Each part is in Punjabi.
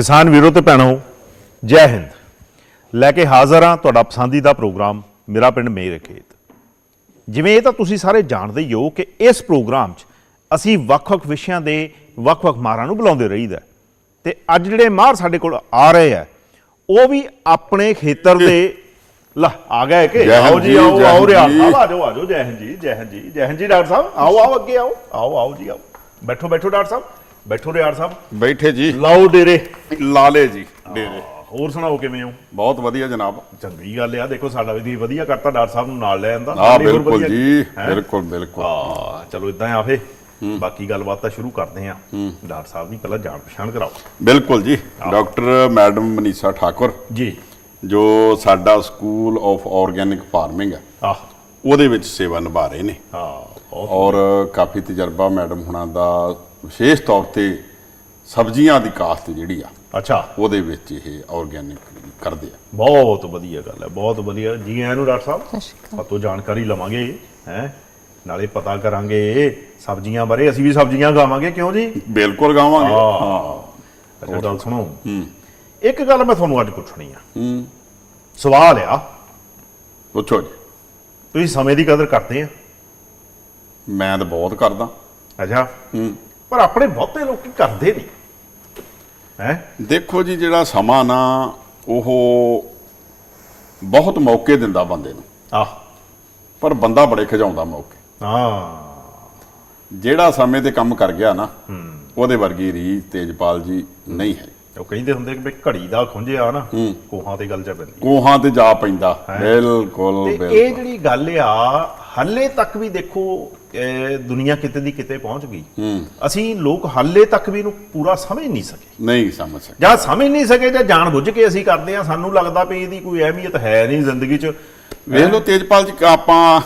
ਕਿਸਾਨ ਵੀਰੋ ਤੇ ਭੈਣੋ ਜੈ ਹਿੰਦ। ਲੈ ਕੇ ਹਾਜ਼ਰ ਹਾਂ ਤੁਹਾਡਾ ਪਸੰਦੀਦਾ ਪ੍ਰੋਗਰਾਮ ਮੇਰਾ ਪਿੰਡ ਮੇਰ ਖੇਤ। ਜਿਵੇਂ ਇਹ ਤਾਂ ਤੁਸੀਂ ਸਾਰੇ ਜਾਣਦੇ ਹੀ ਹੋ ਕਿ ਇਸ ਪ੍ਰੋਗਰਾਮ 'ਚ ਅਸੀਂ ਵੱਖ-ਵੱਖ ਵਿਸ਼ਿਆਂ ਦੇ ਵੱਖ-ਵੱਖ ਮਾਹਰਾਂ ਨੂੰ ਬੁਲਾਉਂਦੇ ਰਹੀਦਾ ਤੇ ਅੱਜ ਜਿਹੜੇ ਮਾਹਰ ਸਾਡੇ ਕੋਲ ਆ ਰਹੇ ਆ ਉਹ ਵੀ ਆਪਣੇ ਖੇਤਰ ਦੇ ਲਾ ਆ ਗਏ ਕਿ? ਜੈ ਹਿੰਦ ਆਓ ਜੀ ਜੀ, ਆਓ ਜੈ ਆਓ ਹਿੰਦ ਰਿਆਲ ਜੀ। ਸਾਹਿਬ ਆ ਜਾਓ ਆ ਜਾਓ ਜੈ ਹਿੰਦ ਜੀ ਜੈ ਹਿੰਦ ਜੀ ਜੈ ਹਿੰਦ ਜੀ ਡਾਕਟਰ ਸਾਹਿਬ। ਆਓ ਆਓ ਅੱਗੇ ਆਓ। ਆਓ ਆਓ ਜੀ ਆਓ। ਬੈਠੋ ਬੈਠੋ ਡਾਕਟਰ ਸਾਹਿਬ। ਬੈਠੋ ਰਿਆਲ ਸਾਹਿਬ। ਬੈਠੇ ਜੀ। ਲਾਓ ਡੇਰੇ। ਲਾਲੇ ਜੀ ਡੇਰੇ। ਹੋਰ ਸੁਣਾਓ ਕਿਵੇਂ ਹੋ? ਬਹੁਤ ਵਧੀਆ ਜਨਾਬ। ਚੰਗੀ ਗੱਲ ਆ ਦੇਖੋ ਸਾਡਾ ਵੀ ਵਧੀਆ ਕਰਤਾ ਡਾਕਟਰ ਸਾਹਿਬ ਨੂੰ ਨਾਲ ਲੈ ਆਂਦਾ। ਹਾਂ ਬਿਲਕੁਲ ਜੀ ਬਿਲਕੁਲ ਬਿਲਕੁਲ। ਹਾਂ ਚਲੋ ਇਦਾਂ ਆ ਫੇ। ਬਾਕੀ ਗੱਲਬਾਤ ਤਾਂ ਸ਼ੁਰੂ ਕਰਦੇ ਆ। ਡਾਕਟਰ ਸਾਹਿਬ ਦੀ ਪਹਿਲਾਂ ਜਾਣ ਪਛਾਣ ਕਰਾਓ। ਬਿਲਕੁਲ ਜੀ ਡਾਕਟਰ ਮੈਡਮ ਮਨੀਸ਼ਾ ਠਾਕੁਰ ਜੀ। ਜੋ ਸਾਡਾ ਸਕੂਲ ਆਫ ਆਰਗੈਨਿਕ ਫਾਰਮਿੰਗ ਆਹ। ਉਹਦੇ ਵਿੱਚ ਸੇਵਾ ਨਿਭਾ ਰਹੇ ਨੇ। ਹਾਂ ਔਰ ਕਾਫੀ ਤਜਰਬਾ ਮੈਡਮ ਹੁਣਾਂ ਦਾ ਵਿਸ਼ੇਸ਼ ਤੌਰ ਤੇ ਸਬਜ਼ੀਆਂ ਦੀ ਕਾਸ਼ਤ ਜਿਹੜੀ ਆ ਅੱਛਾ। ਉਹਦੇ ਵਿੱਚ ਇਹ ਆਰਗੈਨਿਕ ਕਰਦੇ ਆ। ਬਹੁਤ ਵਧੀਆ ਗੱਲ ਹੈ ਬਹੁਤ ਵਧੀਆ। ਜੀ ਆਇਆਂ ਨੂੰ ਡਾਕਟਰ ਸਾਹਿਬ ਪਤੋ ਜਾਣਕਾਰੀ ਲਵਾਂਗੇ ਹੈ? ਨਾਲੇ ਪਤਾ ਕਰਾਂਗੇ ਸਬਜ਼ੀਆਂ ਬਾਰੇ ਅਸੀਂ ਵੀ ਸਬਜ਼ੀਆਂ ਖਾਵਾਂਗੇ ਕਿਉਂ ਜੀ? ਬਿਲਕੁਲ ਗਾਵਾਂਗੇ ਹਾਂ। ਅੱਛਾ ਗੱਲ ਸੁਣੋ। ਇੱਕ ਗੱਲ ਮੈਂ ਤੁਹਾਨੂੰ ਅੱਜ ਪੁੱਛਣੀ ਆ। ਹੂੰ। ਸਵਾਲ ਆ। ਪੁੱਛੋ ਜੀ। ਤੁਸੀਂ ਸਮੇਂ ਦੀ ਕਦਰ ਕਰਦੇ ਆ? ਮੈਂ ਤਾਂ ਬਹੁਤ ਕਰਦਾ। ਅੱਛਾ। ਹੂੰ। ਪਰ ਆਪਣੇ ਬਹੁਤੇ ਲੋਕੀ ਕਰਦੇ ਨਹੀਂ। ਹੈ? ਦੇਖੋ ਜੀ ਜਿਹੜਾ ਸਮਾਂ ਨਾ ਉਹ ਬਹੁਤ ਮੌਕੇ ਦਿੰਦਾ ਬੰਦੇ ਨੂੰ। ਆਹ। ਪਰ ਬੰਦਾ ਬੜੇ ਖਿਜਾਉਂਦਾ ਮੌਕੇ। ਹਾਂ। ਜਿਹੜਾ ਸਮੇਂ ਤੇ ਕੰਮ ਕਰ ਗਿਆ ਨਾ ਉਹਦੇ ਵਰਗੀ ਰੀਤ ਤੇਜਪਾਲ ਜੀ ਨਹੀਂ ਹੈ। ਉਹ ਕਹਿੰਦੇ ਹੁੰਦੇ ਕਿ ਘੜੀ ਦਾ ਖੁੰਝਿਆ ਨਾ ਕੋਹਾਂ ਤੇ ਗੱਲ ਚ ਪੈਂਦੀ ਕੋਹਾਂ ਤੇ ਜਾ ਪੈਂਦਾ। ਬਿਲਕੁਲ ਤੇ ਇਹ ਬਿਲਕੁਲ। ਜਿਹੜੀ ਗੱਲ ਆ ਹੱਲੇ ਤੱਕ ਵੀ ਦੇਖੋ ਦੁਨੀਆ ਕਿਤੇ ਦੀ ਕਿਤੇ ਪਹੁੰਚ ਗਈ। ਅਸੀਂ ਲੋਕ ਹੱਲੇ ਤੱਕ ਵੀ ਇਹਨੂੰ ਪੂਰਾ ਸਮਝ ਨਹੀਂ ਸਕੇ। ਨਹੀਂ ਸਮਝ ਸਕਦੇ ਜਾਂ ਸਮਝ ਨਹੀਂ ਸਕੇ ਜਾਂ ਜਾਣ ਬੁੱਝ ਕੇ ਅਸੀਂ ਕਰਦੇ ਆ ਸਾਨੂੰ ਲੱਗਦਾ ਵੀ ਇਹਦੀ ਕੋਈ ਅਹਿਮੀਅਤ ਹੈ ਨਹੀਂ ਜ਼ਿੰਦਗੀ 'ਚ। ਵੇਖ ਲਓ ਤੇਜਪਾਲ ਜੀ ਆਪਾਂ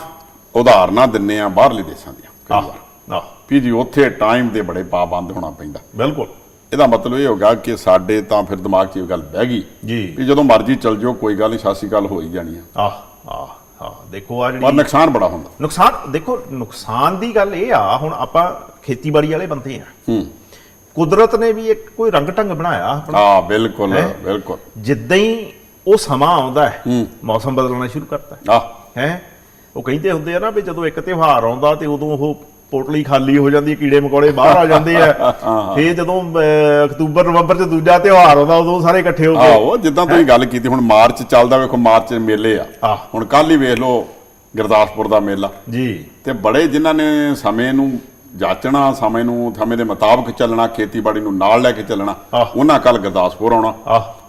ਉਦਾਹਰਨਾਂ ਦਿੰਨੇ ਆ ਬਾਹਰਲੇ ਦੇਸ਼ਾਂ ਦੀਆਂ ਆਹ ਵੀ ਜੀ ਉੱਥੇ ਟਾਈਮ ਦੇ ਬੜੇ ਪਾਬੰਦ ਹੋਣਾ ਪੈਂਦਾ। ਬਿਲਕੁਲ। ਇਹਦਾ ਮਤਲਬ ਇਹ ਹੋਗਾ ਕਿ ਸਾਡੇ ਤਾਂ ਫਿਰ ਦਿਮਾਗ 'ਚ ਇਹ ਗੱਲ ਬਹਿ ਗਈ ਜੀ। ਵੀ ਜਦੋਂ ਮਰਜ਼ੀ ਚੱਲ ਜਾਓ ਕੋਈ ਗੱਲ ਨਹੀਂ ਸਾਸੀ ਗੱਲ ਹੋ ਹੀ ਜਾਣੀ ਆ। ਆਹ ਆਹ। ਆਹ ਦੇਖੋ ਆ ਪਰ ਜਿਹੜੀ ਨੁਕਸਾਨ ਬੜਾ ਹੁੰਦਾ। ਨੁਕਸਾਨ ਦੇਖੋ ਨੁਕਸਾਨ ਦੀ ਗੱਲ ਇਹ ਆ ਹੁਣ ਆਪਾਂ ਖੇਤੀਬਾੜੀ ਵਾਲੇ ਬੰਦੇ ਆ। ਹੂੰ। ਕੁਦਰਤ ਨੇ ਵੀ ਇੱਕ ਕੋਈ ਰੰਗ ਢੰਗ ਬਣਾਇਆ ਆਪਣਾ। ਹਾਂ ਬਿਲਕੁਲ ਹੈਂ? ਬਿਲਕੁਲ। ਜਿੱਦਾਂ ਹੀ ਉਹ ਸਮਾਂ ਆਉਂਦਾ ਹੈ ਮੌਸਮ ਬਦਲਣਾ ਸ਼ੁਰੂ ਕਰਤਾ ਹੈ। ਹੈ? ਉਹ ਕਹਿੰਦੇ ਹੁੰਦੇ ਆ ਨਾ ਵੀ ਜਦੋਂ ਇੱਕ ਤਿਉਹਾਰ ਆਉਂਦਾ ਤੇ ਉਦੋਂ ਉਹ ਪੋਟਲੀ ਖਾਲੀ ਹੋ ਜਾਂਦੀ ਹੈ, ਕੀੜੇ ਮਕੌੜੇ ਬਾਹਰ ਆ ਜਾਂਦੇ ਆ। ਫੇਰ ਜਦੋਂ ਅਕਤੂਬਰ ਨਵੰਬਰ ਚ ਦੂਜਾ ਤਿਉਹਾਰ ਆਉਂਦਾ ਉਦੋਂ ਸਾਰੇ ਇਕੱਠੇ ਹੋ ਕੇ ਆਹੋ ਜਿੱਦਾਂ ਤੁਸੀਂ ਗੱਲ ਕੀਤੀ ਹੁਣ ਮਾਰਚ ਚੱਲਦਾ ਵੇਖੋ ਮਾਰਚ ਮੇਲੇ ਆ। ਹੁਣ ਕੱਲ ਹੀ ਵੇਖ ਲਓ ਗੁਰਦਾਸਪੁਰ ਦਾ ਮੇਲਾ। ਜੀ। ਤੇ ਬੜੇ ਜਿਨ੍ਹਾਂ ਨੇ ਸਮੇਂ ਨੂੰ ਜਾਚਣਾ ਸਮੇਂ ਨੂੰ ਸਮੇਂ ਦੇ ਮੁਤਾਬਕ ਚੱਲਣਾ ਖੇਤੀਬਾੜੀ ਨੂੰ ਨਾਲ ਲੈ ਕੇ ਚੱਲਣਾ। ਉਹਨਾਂ ਕੱਲ ਗੁਰਦਾਸਪੁਰ ਆਉਣਾ।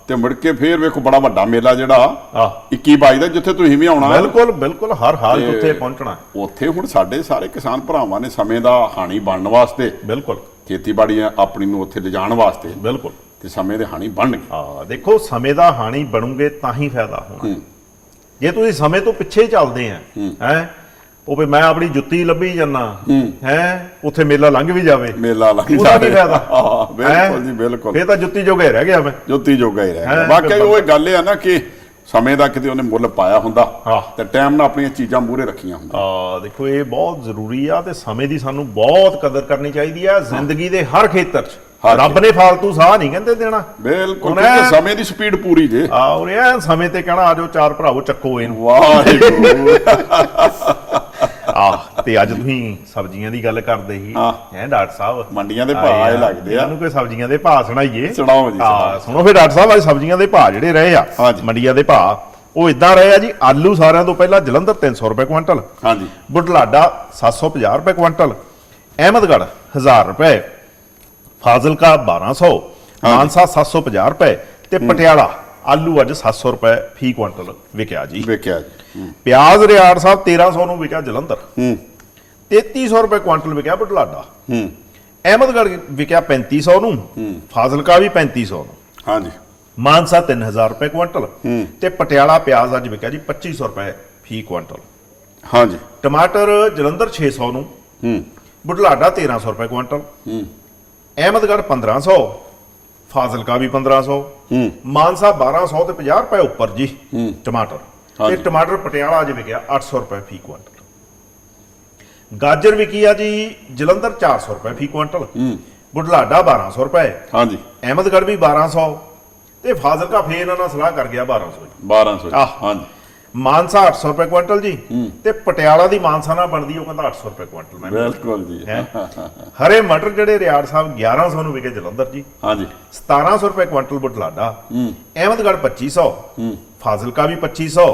ਤੇ ਮੁੜ ਕੇ ਫੇਰ ਵੇਖੋ ਬੜਾ ਵੱਡਾ ਮੇਲਾ ਜਿਹੜਾ ਆਹ। 21 22 ਦਾ ਜਿੱਥੇ ਤੁਸੀਂ ਵੀ ਆਉਣਾ। ਬਿਲਕੁਲ ਬਿਲਕੁਲ ਹਰ ਹਾਲ ਉੱਥੇ ਪਹੁੰਚਣਾ। ਹੈ। ਉੱਥੇ ਹੁਣ ਸਾਡੇ ਸਾਰੇ ਕਿਸਾਨ ਭਰਾਵਾਂ ਨੇ ਸਮੇਂ ਦਾ ਹਾਣੀ ਬਣਨ ਵਾਸਤੇ ਬਿਲਕੁਲ। ਖੇਤੀਬਾੜੀ ਆਪਣੀ ਨੂੰ ਉੱਥੇ ਲਿਜਾਣ ਵਾਸਤੇ ਬਿਲਕੁਲ। ਤੇ ਸਮੇਂ ਦੇ ਹਾਣੀ ਬਣਨਗੇ। ਆ ਦੇਖੋ ਸਮੇਂ ਦਾ ਹਾਣੀ ਬਣੂਗੇ ਤਾਂ ਹੀ ਫਾਇਦਾ ਹੋਣਾ। ਜੇ ਤੁਸੀਂ ਸਮੇਂ ਤੋਂ ਪਿੱਛੇ ਚੱਲਦੇ ਆ ਹੈ ਉਹ ਵੀ ਮੈਂ ਆਪਣੀ ਜੁੱਤੀ ਲੱਭੀ ਜੰਨਾ ਹੈ। ਉੱਥੇ ਮੇਲਾ ਲੰਘ ਵੀ ਜਾਵੇ। ਮੇਲਾ ਲੰਘ ਉਹਦਾ ਕੀ ਫਾਇਦਾ। ਹਾਂ ਬਿਲਕੁਲ ਹੈਂ? ਜੀ ਬਿਲਕੁਲ। ਫੇਰ ਤਾਂ ਜੁੱਤੀ ਜੋਗੇ ਰਹਿ ਗਿਆ ਮੈਂ। ਜੋਤੀ ਜੋਗਾ ਹੀ ਰਹਿ ਗਿਆ। ਹੈਂ, ਵਾਕਈ ਉਹ ਗੱਲ ਆ ਨਾ ਕਿ ਸਮੇਂ ਦਾ ਕਿਤੇ ਉਹਨੇ ਮੁੱਲ ਪਾਇਆ ਹੁੰਦਾ ਹਾਂ। ਤੇ ਟਾਈਮ ਨਾਲ ਆਪਣੀਆਂ ਚੀਜ਼ਾਂ ਮੂਹਰੇ ਰੱਖੀਆਂ ਹੁੰਦੀਆਂ। ਆ ਦੇਖੋ ਇਹ ਬਹੁਤ ਜ਼ਰੂਰੀ ਆ ਤੇ ਸਮੇਂ ਦੀ ਸਾਨੂੰ ਬਹੁਤ ਕਦਰ ਕਰਨੀ ਚਾਹੀਦੀ ਆ ਜ਼ਿੰਦਗੀ ਦੇ ਹਰ ਖੇਤਰ 'ਚ। ਰੱਬ ਨੇ ਫालतू ਸਾਹ ਨਹੀਂ ਕਹਿੰਦੇ ਦੇਣਾ। ਬਿਲਕੁਲ ਕਿਉਂਕਿ ਸਮੇਂ ਦੀ ਸਪੀਡ ਪੂਰੀ ਜੇ। ਆ ਉਹ ਇਹ ਸਮੇਂ ਤੇ ਕਹਿਣਾ ਆਜੋ ਚਾਰ ਭਰਾਵੋ ਚੱਕੋ ਇਹਨੂੰ। ਵਾਹਿਗੁਰੂ। ਆ ਤੇ ਅੱਜ ਤੁਸੀਂ ਸਬਜ਼ੀਆਂ ਦੀ ਗੱਲ ਕਰਦੇ ਸੀ। ਹਾਂ। ਹੈ ਡਾਕਟਰ ਸਾਹਿਬ? ਮੰਡੀਆਂ ਦੇ ਭਾਅ ਆਏ ਇਹ ਲੱਗਦੇ ਆ। ਇਹਨਾਂ ਨੂੰ ਕੋਈ ਸਬਜ਼ੀਆਂ ਦੇ ਭਾਅ ਸੁਣਾਈਏ? ਸੁਣਾਓ ਜੀ, ਹਾਂ, ਸੁਣਾਓ। ਸੁਣੋ ਫਿਰ ਡਾਕਟਰ ਸਾਹਿਬ ਅੱਜ ਸਬਜ਼ੀਆਂ ਦੇ ਭਾਅ ਜਿਹੜੇ ਰਹੇ ਆ ਹਾਂਜੀ। ਮੰਡੀਆਂ ਦੇ ਭਾਅ ਉਹ ਇਦਾਂ ਰਹੇ ਆ ਜੀ ਆਲੂ ਸਾਰਿਆਂ ਤੋਂ ਪਹਿਲਾਂ ਜਲੰਧਰ 300 ਰੁਪਏ ਕੁਇੰਟਲ ਹਾਂਜੀ ਬੁਢਲਾਡਾ 750 ਰੁਪਏ ਕੁਇੰਟਲ ਅਹਿਮਦਗੜ੍ਹ 1000 ਰੁਪਏ ਫਾਜ਼ਿਲਕਾ 1200 ਮਾਨਸਾ 750 ਰੁਪਏ ਤੇ ਪਟਿਆਲਾ ਆਲੂ ਅੱਜ 700 ਰੁਪਏ ਫੀ ਕੁਇੰਟਲ ਵਿਕਿਆ ਜੀ। ਵੇਖਿਆ ਜੀ। ਪਿਆਜ਼ ਰਿਆੜ ਸਾਹਿਬ 1300 ਨੂੰ ਵਿਕਿਆ ਜਲੰਧਰ। ਹੂੰ। 3300 ਰੁਪਏ ਕੁਇੰਟਲ ਵਿਕਿਆ ਬੁਢਲਾਡਾ ਹੂੰ। ਅਹਿਮਦਗੜ੍ਹ ਵਿਕਿਆ 3500 ਨੂੰ। ਫਾਜ਼ਿਲਕਾ ਵੀ 3500 ਨੂੰ। ਹਾਂਜੀ ਮਾਨਸਾ 3000 ਰੁਪਏ ਕੁਇੰਟਲ ਤੇ ਪਟਿਆਲਾ ਪਿਆਜ਼ ਅੱਜ ਵਿਕਿਆ ਜੀ 2500 ਰੁਪਏ ਫੀ ਕੁਇੰਟਲ ਹਾਂਜੀ ਟਮਾਟਰ ਜਲੰਧਰ 600 ਨੂੰ। ਹੂੰ। ਬੁਢਲਾਡਾ 1300 ਰੁਪਏ ਕੁਇੰਟਲ ਹੂੰ। ਅਹਿਮਦਗੜ੍ਹ 1500 ਫਾਜ਼ਿਲਕਾ ਵੀ 1500 ਹੂੰ। ਮਾਨਸਾ 1200 ਤੇ 50 ਰੁਪਏ ਉੱਪਰ ਜੀ ਟਮਾਟਰ। ਤੇ। ਟਮਾਟਰ ਪਟਿਆਲਾ ਅੱਜ ਵਿਕਿਆ 800 ਰੁਪਏ ਫੀ ਕੁਇੰਟਲ ਗਾਜਰ ਵਿਕੀ ਆ ਜੀ ਜਲੰਧਰ 400 ਰੁਪਏ ਫੀ ਕੁਇੰਟਲ ਬੁਢਲਾਡਾ 1200 ਰੁਪਏ। ਹਾਂਜੀ। ਅਹਿਮਦਗੜ੍ਹ ਵੀ 1200 ਤੇ ਫਾਜ਼ਿਲਕਾ ਫੇਰ ਇਹਨਾਂ ਨਾਲ ਸਲਾਹ ਕਰ ਗਿਆ 1200 ਜੀ। 1200 ਆਹ। ਹਾਂਜੀ। ਮਾਨਸਾ 800 ਰੁਪਏ ਕੁਇੰਟਲ ਜੀ ਤੇ ਪਟਿਆਲਾ ਦੀ ਮਾਨਸਾ ਨਾਲ ਬਣਦੀ ਉਹ ਕਹਿੰਦਾ 800 ਰੁਪਏ ਕੁਇੰਟਲ ਮੈਂ। ਬਿਲਕੁਲ ਜੀ। ਹਰੇ ਮਟਰ ਜਿਹੜੇ ਰਿਆੜ ਸਾਹਿਬ 1100 ਨੂੰ ਵਿਕੇ ਜਲੰਧਰ ਜੀ। ਹਾਂਜੀ। 1700 ਰੁਪਏ ਕੁਇੰਟਲ ਬੁਢਲਾਡਾ। ਅਹਿਮਦਗੜ੍ਹ 2500 ਫਾਜ਼ਿਲਕਾ ਵੀ 2500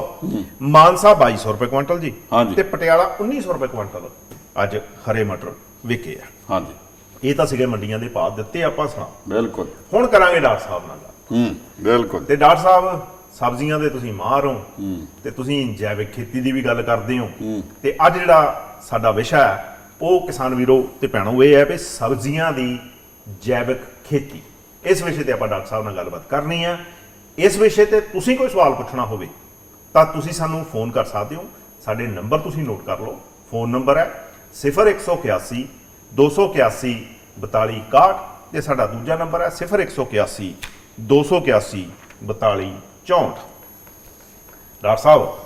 ਮਾਨਸਾ 2200 ਰੁਪਏ ਕੁਇੰਟਲ ਜੀ। ਤੇ ਪਟਿਆਲਾ 1900 ਰੁਪਏ ਕੁਇੰਟਲ ਅੱਜ ਹਰੇ ਮਟਰ ਵਿਕੇ ਆ। ਹਾਂਜੀ। ਇਹ ਤਾਂ ਸੀਗੇ ਮੰਡੀਆਂ ਦੇ ਭਾਅ ਦਿੱਤੇ ਆਪਾਂ ਸੁਣਾ ਬਿਲਕੁਲ। ਹੁਣ ਕਰਾਂਗੇ ਡਾਕਟਰ ਸਾਹਿਬ ਨਾਲ ਹੂੰ ਬਿਲਕੁਲ। ਤੇ ਡਾਕਟਰ ਸਾਹਿਬ ਸਬਜ਼ੀਆਂ ਦੇ ਤੁਸੀਂ ਮਾਹਰ ਹੋ ਤੇ ਤੁਸੀਂ ਜੈਵਿਕ ਖੇਤੀ ਦੀ ਵੀ ਗੱਲ ਕਰਦੇ ਹੋ। ਤੇ ਅੱਜ ਜਿਹੜਾ ਸਾਡਾ ਵਿਸ਼ਾ ਹੈ ਉਹ ਕਿਸਾਨ ਵੀਰੋ ਤੇ ਭੈਣੋ ਇਹ ਹੈ ਵੀ ਸਬਜ਼ੀਆਂ ਦੀ ਜੈਵਿਕ ਖੇਤੀ। ਇਸ ਵਿਸ਼ੇ ਤੇ ਆਪਾਂ ਡਾਕਟਰ ਸਾਹਿਬ ਨਾਲ ਗੱਲਬਾਤ ਕਰਨੀ ਹੈ ਇਸ ਵਿਸ਼ੇ ਤੇ ਤੁਸੀਂ ਕੋਈ ਸਵਾਲ ਪੁੱਛਣਾ ਹੋਵੇ ਤਾਂ ਤੁਸੀਂ ਸਾਨੂੰ ਫੋਨ ਕਰ ਸਕਦੇ ਹੋ। ਸਾਡੇ ਨੰਬਰ ਤੁਸੀਂ ਨੋਟ ਕਰ ਲਓ। ਫੋਨ ਨੰਬਰ ਹੈ 0181 281 4261 ਤੇ ਸਾਡਾ ਦੂਜਾ ਨੰਬਰ ਹੈ 0181 281 42 64 ਡਾਕਟਰ ਸਾਹਿਬ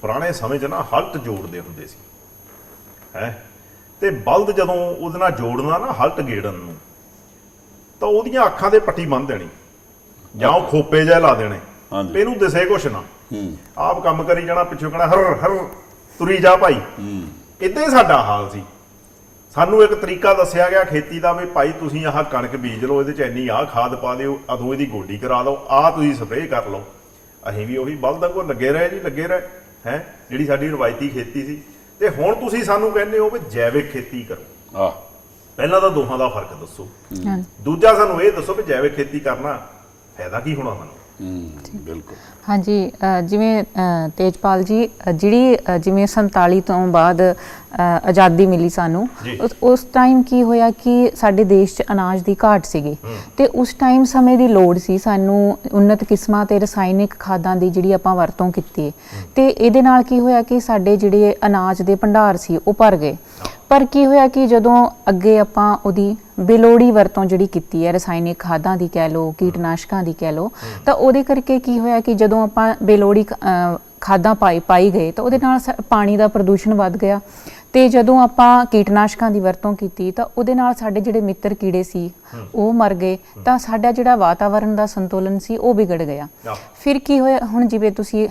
ਪੁਰਾਣੇ ਸਮੇਂ 'ਚ ਨਾ ਹਲਟ ਜੋੜਦੇ ਹੁੰਦੇ ਸੀ। ਹੈ? ਤੇ ਬਲਦ ਜਦੋਂ ਉਹਦੇ ਨਾਲ ਜੋੜਨਾ ਨਾ ਹਲਟ ਗੇੜਨ ਨੂੰ ਤਾਂ ਉਹਦੀਆਂ ਅੱਖਾਂ ਤੇ ਪੱਟੀ ਬੰਨ੍ਹ ਦੇਣੀ। ਜਾਂ ਉਹ ਖੋਪੇ ਜਿਹਾ ਲਾ ਦੇਣੇ। ਹਾਂਜੀ। ਇਹਨੂੰ ਦਿਸੇ ਕੁਛ ਨਾ। ਹੂੰ। ਆਪ ਕੰਮ ਕਰੀ ਜਾਣਾ ਪਿੱਛੋਂ ਕਹਣਾ ਹਰ ਹਰ ਤੁਰੀ ਜਾ ਭਾਈ। ਇਦਾਂ ਹੀ ਸਾਡਾ ਹਾਲ ਸੀ। ਸਾਨੂੰ ਇੱਕ ਤਰੀਕਾ ਦੱਸਿਆ ਗਿਆ ਖੇਤੀ ਦਾ ਵੀ ਭਾਈ ਤੁਸੀਂ ਆਹ ਕਣਕ ਬੀਜ ਲਓ ਇਹਦੇ ਚ ਇੰਨੀ ਆਹ ਖਾਦ ਪਾ ਦਿਓ ਅਦੋਂ ਇਹਦੀ ਗੋਡੀ ਕਰਾ ਦਿਓ ਆਹ ਤੁਸੀਂ ਸਪਰੇਅ ਕਰ ਲਓ। ਅਸੀਂ ਵੀ ਉਹੀ ਬਲਦਾਂ ਕੋਲ ਲੱਗੇ ਰਹੇ ਜੀ ਲੱਗੇ ਰਹੇ ਹੈ? ਜਿਹੜੀ ਸਾਡੀ ਰਵਾਇਤੀ ਖੇਤੀ ਸੀ। ਤੇ ਹੁਣ ਤੁਸੀਂ ਸਾਨੂੰ ਕਹਿੰਦੇ ਹੋ ਵੀ ਜੈਵਿਕ ਖੇਤੀ ਕਰੋ। ਆਹ ਪਹਿਲਾਂ ਤਾਂ ਦੋਹਾਂ ਦਾ ਫ਼ਰਕ ਦੱਸੋ। ਦੂਜਾ ਸਾਨੂੰ ਇਹ ਦੱਸੋ ਵੀ ਜੈਵਿਕ ਖੇਤੀ ਕਰਨਾ ਫਾਇਦਾ ਕੀ ਹੋਣਾ ਸਾਨੂੰ? ਬਿਲਕੁਲ। ਹਾਂਜੀ ਜਿਵੇਂ ਤੇਜਪਾਲ ਜੀ ਜਿਹੜੀ ਜਿਵੇਂ 47 ਤੋਂ ਬਾਅਦ ਆਜ਼ਾਦੀ ਮਿਲੀ ਸਾਨੂੰ। ਉਸ- ਟਾਈਮ ਕੀ ਹੋਇਆ ਕਿ ਸਾਡੇ ਦੇਸ਼ 'ਚ ਅਨਾਜ ਦੀ ਘਾਟ ਸੀਗੀ। ਤੇ ਉਸ ਟਾਈਮ ਸਮੇਂ ਦੀ ਲੋੜ ਸੀ ਸਾਨੂੰ ਉન્નਤ ਕਿਸਮਾਂ ਤੇ ਰਸਾਇਣਿਕ ਖਾਦਾਂ ਦੀ ਜਿਹੜੀ ਆਪਾਂ ਵਰਤੋਂ ਕੀਤੀ। ਤੇ ਇਹਦੇ ਨਾਲ ਕੀ ਹੋਇਆ ਕਿ ਸਾਡੇ ਜਿਹੜੇ ਅਨਾਜ ਦੇ ਭੰਡਾਰ ਸੀ ਉਹ ਭਰ ਗਏ। ਪਰ ਕੀ ਹੋਇਆ ਕਿ ਜਦੋਂ ਅੱਗੇ ਆਪਾਂ ਉਹਦੀ ਬੇਲੋੜੀ ਵਰਤੋਂ ਜਿਹੜੀ ਕੀਤੀ ਹੈ ਰਸਾਇਣਿਕ ਖਾਦਾਂ ਦੀ ਕਹਿ ਲਓ ਕੀਟਨਾਸ਼ਕਾਂ ਦੀ ਕਹਿ ਲਓ ਤਾਂ ਉਹਦੇ ਕਰਕੇ ਕੀ ਹੋਇਆ ਕਿ ਜਦੋਂ ਆਪਾਂ ਬੇਲੋੜੀ ਖਾਦਾਂ ਪਾਈ ਪਾਈ ਗਏ ਤਾਂ ਉਹਦੇ ਨਾਲ ਪਾਣੀ ਦਾ ਪ੍ਰਦੂਸ਼ਣ ਵੱਧ ਗਿਆ। ਤੇ ਜਦੋਂ ਆਪਾਂ ਕੀਟਨਾਸ਼ਕਾਂ ਦੀ ਵਰਤੋਂ ਕੀਤੀ ਤਾਂ ਉਹਦੇ ਨਾਲ ਸਾਡੇ ਜਿਹੜੇ ਮਿੱਤਰ ਕੀੜੇ ਸੀ ਉਹ ਮਰ ਗਏ। ਤਾਂ ਸਾਡਾ ਜਿਹੜਾ ਵਾਤਾਵਰਣ ਦਾ ਸੰਤੁਲਨ ਸੀ ਉਹ ਵਿਗੜ ਗਿਆ। ਫਿਰ ਕੀ ਹੋਇਆ ਹੁਣ ਜਿਵੇਂ ਤੁਸੀਂ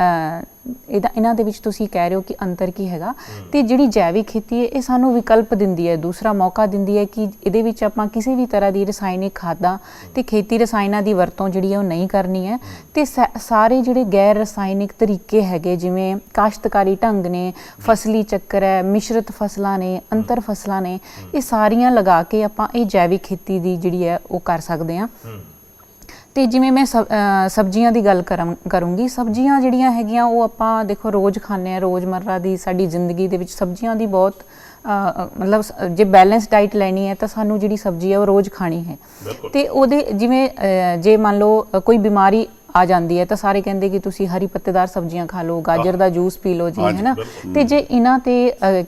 ਇਹਦਾ ਇਹਨਾਂ ਦੇ ਵਿੱਚ ਤੁਸੀਂ ਕਹਿ ਰਹੇ ਹੋ ਕਿ ਅੰਤਰ ਕੀ ਹੈਗਾ। ਤੇ ਜਿਹੜੀ ਜੈਵਿਕ ਖੇਤੀ ਹੈ ਇਹ ਸਾਨੂੰ ਵਿਕਲਪ ਦਿੰਦੀ ਹੈ। ਦੂਸਰਾ ਮੌਕਾ ਦਿੰਦੀ ਹੈ ਕਿ ਇਹਦੇ ਵਿੱਚ ਆਪਾਂ ਕਿਸੇ ਵੀ ਤਰ੍ਹਾਂ ਦੀ ਰਸਾਇਣਿਕ ਖਾਦਾਂ ਤੇ ਖੇਤੀ ਰਸਾਇਣਾਂ ਦੀ ਵਰਤੋਂ ਜਿਹੜੀ ਹੈ ਉਹ ਨਹੀਂ ਕਰਨੀ ਹੈ। ਤੇ ਸਾਰੇ ਜਿਹੜੇ ਗੈਰ ਰਸਾਇਣਿਕ ਤਰੀਕੇ ਹੈਗੇ ਜਿਵੇਂ ਕਾਸ਼ਤਕਾਰੀ ਢੰਗ ਨੇ ਫਸਲੀ ਚੱਕਰ ਹੈ ਮਿਸ਼ਰਤ ਫਸਲਾਂ ਨੇ ਅੰਤਰ ਫਸਲਾਂ ਨੇ ਇਹ ਸਾਰੀਆਂ ਲਗਾ ਕੇ ਆਪਾਂ ਇਹ ਜੈਵਿਕ ਖੇਤੀ ਦੀ ਜਿਹੜੀ ਹੈ ਉਹ ਕਰ ਸਕਦੇ ਹਾਂ। ਤੇ ਜਿਵੇਂ ਮੈਂ ਸਬਜ਼ੀਆਂ ਦੀ ਗੱਲ ਕਰਾਂ ਕਰੂੰਗੀ ਸਬਜ਼ੀਆਂ ਜਿਹੜੀਆਂ ਹੈਗੀਆਂ ਉਹ ਆਪਾਂ ਦੇਖੋ ਰੋਜ਼ ਖਾਂਦੇ ਆ ਰੋਜ਼ਮਰਰਾ ਦੀ ਸਾਡੀ ਜ਼ਿੰਦਗੀ ਦੇ ਵਿੱਚ ਸਬਜ਼ੀਆਂ ਦੀ ਬਹੁਤ ਮਤਲਬ ਜੇ ਬੈਲੈਂਸ ਡਾਈਟ ਲੈਣੀ ਹੈ ਤਾਂ ਸਾਨੂੰ ਜਿਹੜੀ ਸਬਜ਼ੀ ਹੈ ਉਹ ਰੋਜ਼ ਖਾਣੀ ਹੈ। ਤੇ ਉਹਦੇ ਜਿਵੇਂ ਜੇ ਮੰਨ ਲਓ ਕੋਈ ਬਿਮਾਰੀ ਆ ਜਾਂਦੀ ਹੈ ਤਾਂ ਸਾਰੇ ਕਹਿੰਦੇ ਕਿ ਤੁਸੀਂ ਹਰੀ ਪੱਤੇਦਾਰ ਸਬਜ਼ੀਆਂ ਖਾ ਲਓ ਗਾਜਰ ਦਾ ਜੂਸ ਪੀ ਲਓ ਜੀ ਹੈ ਨਾ। ਤੇ ਜੇ ਇਹਨਾਂ ਤੇ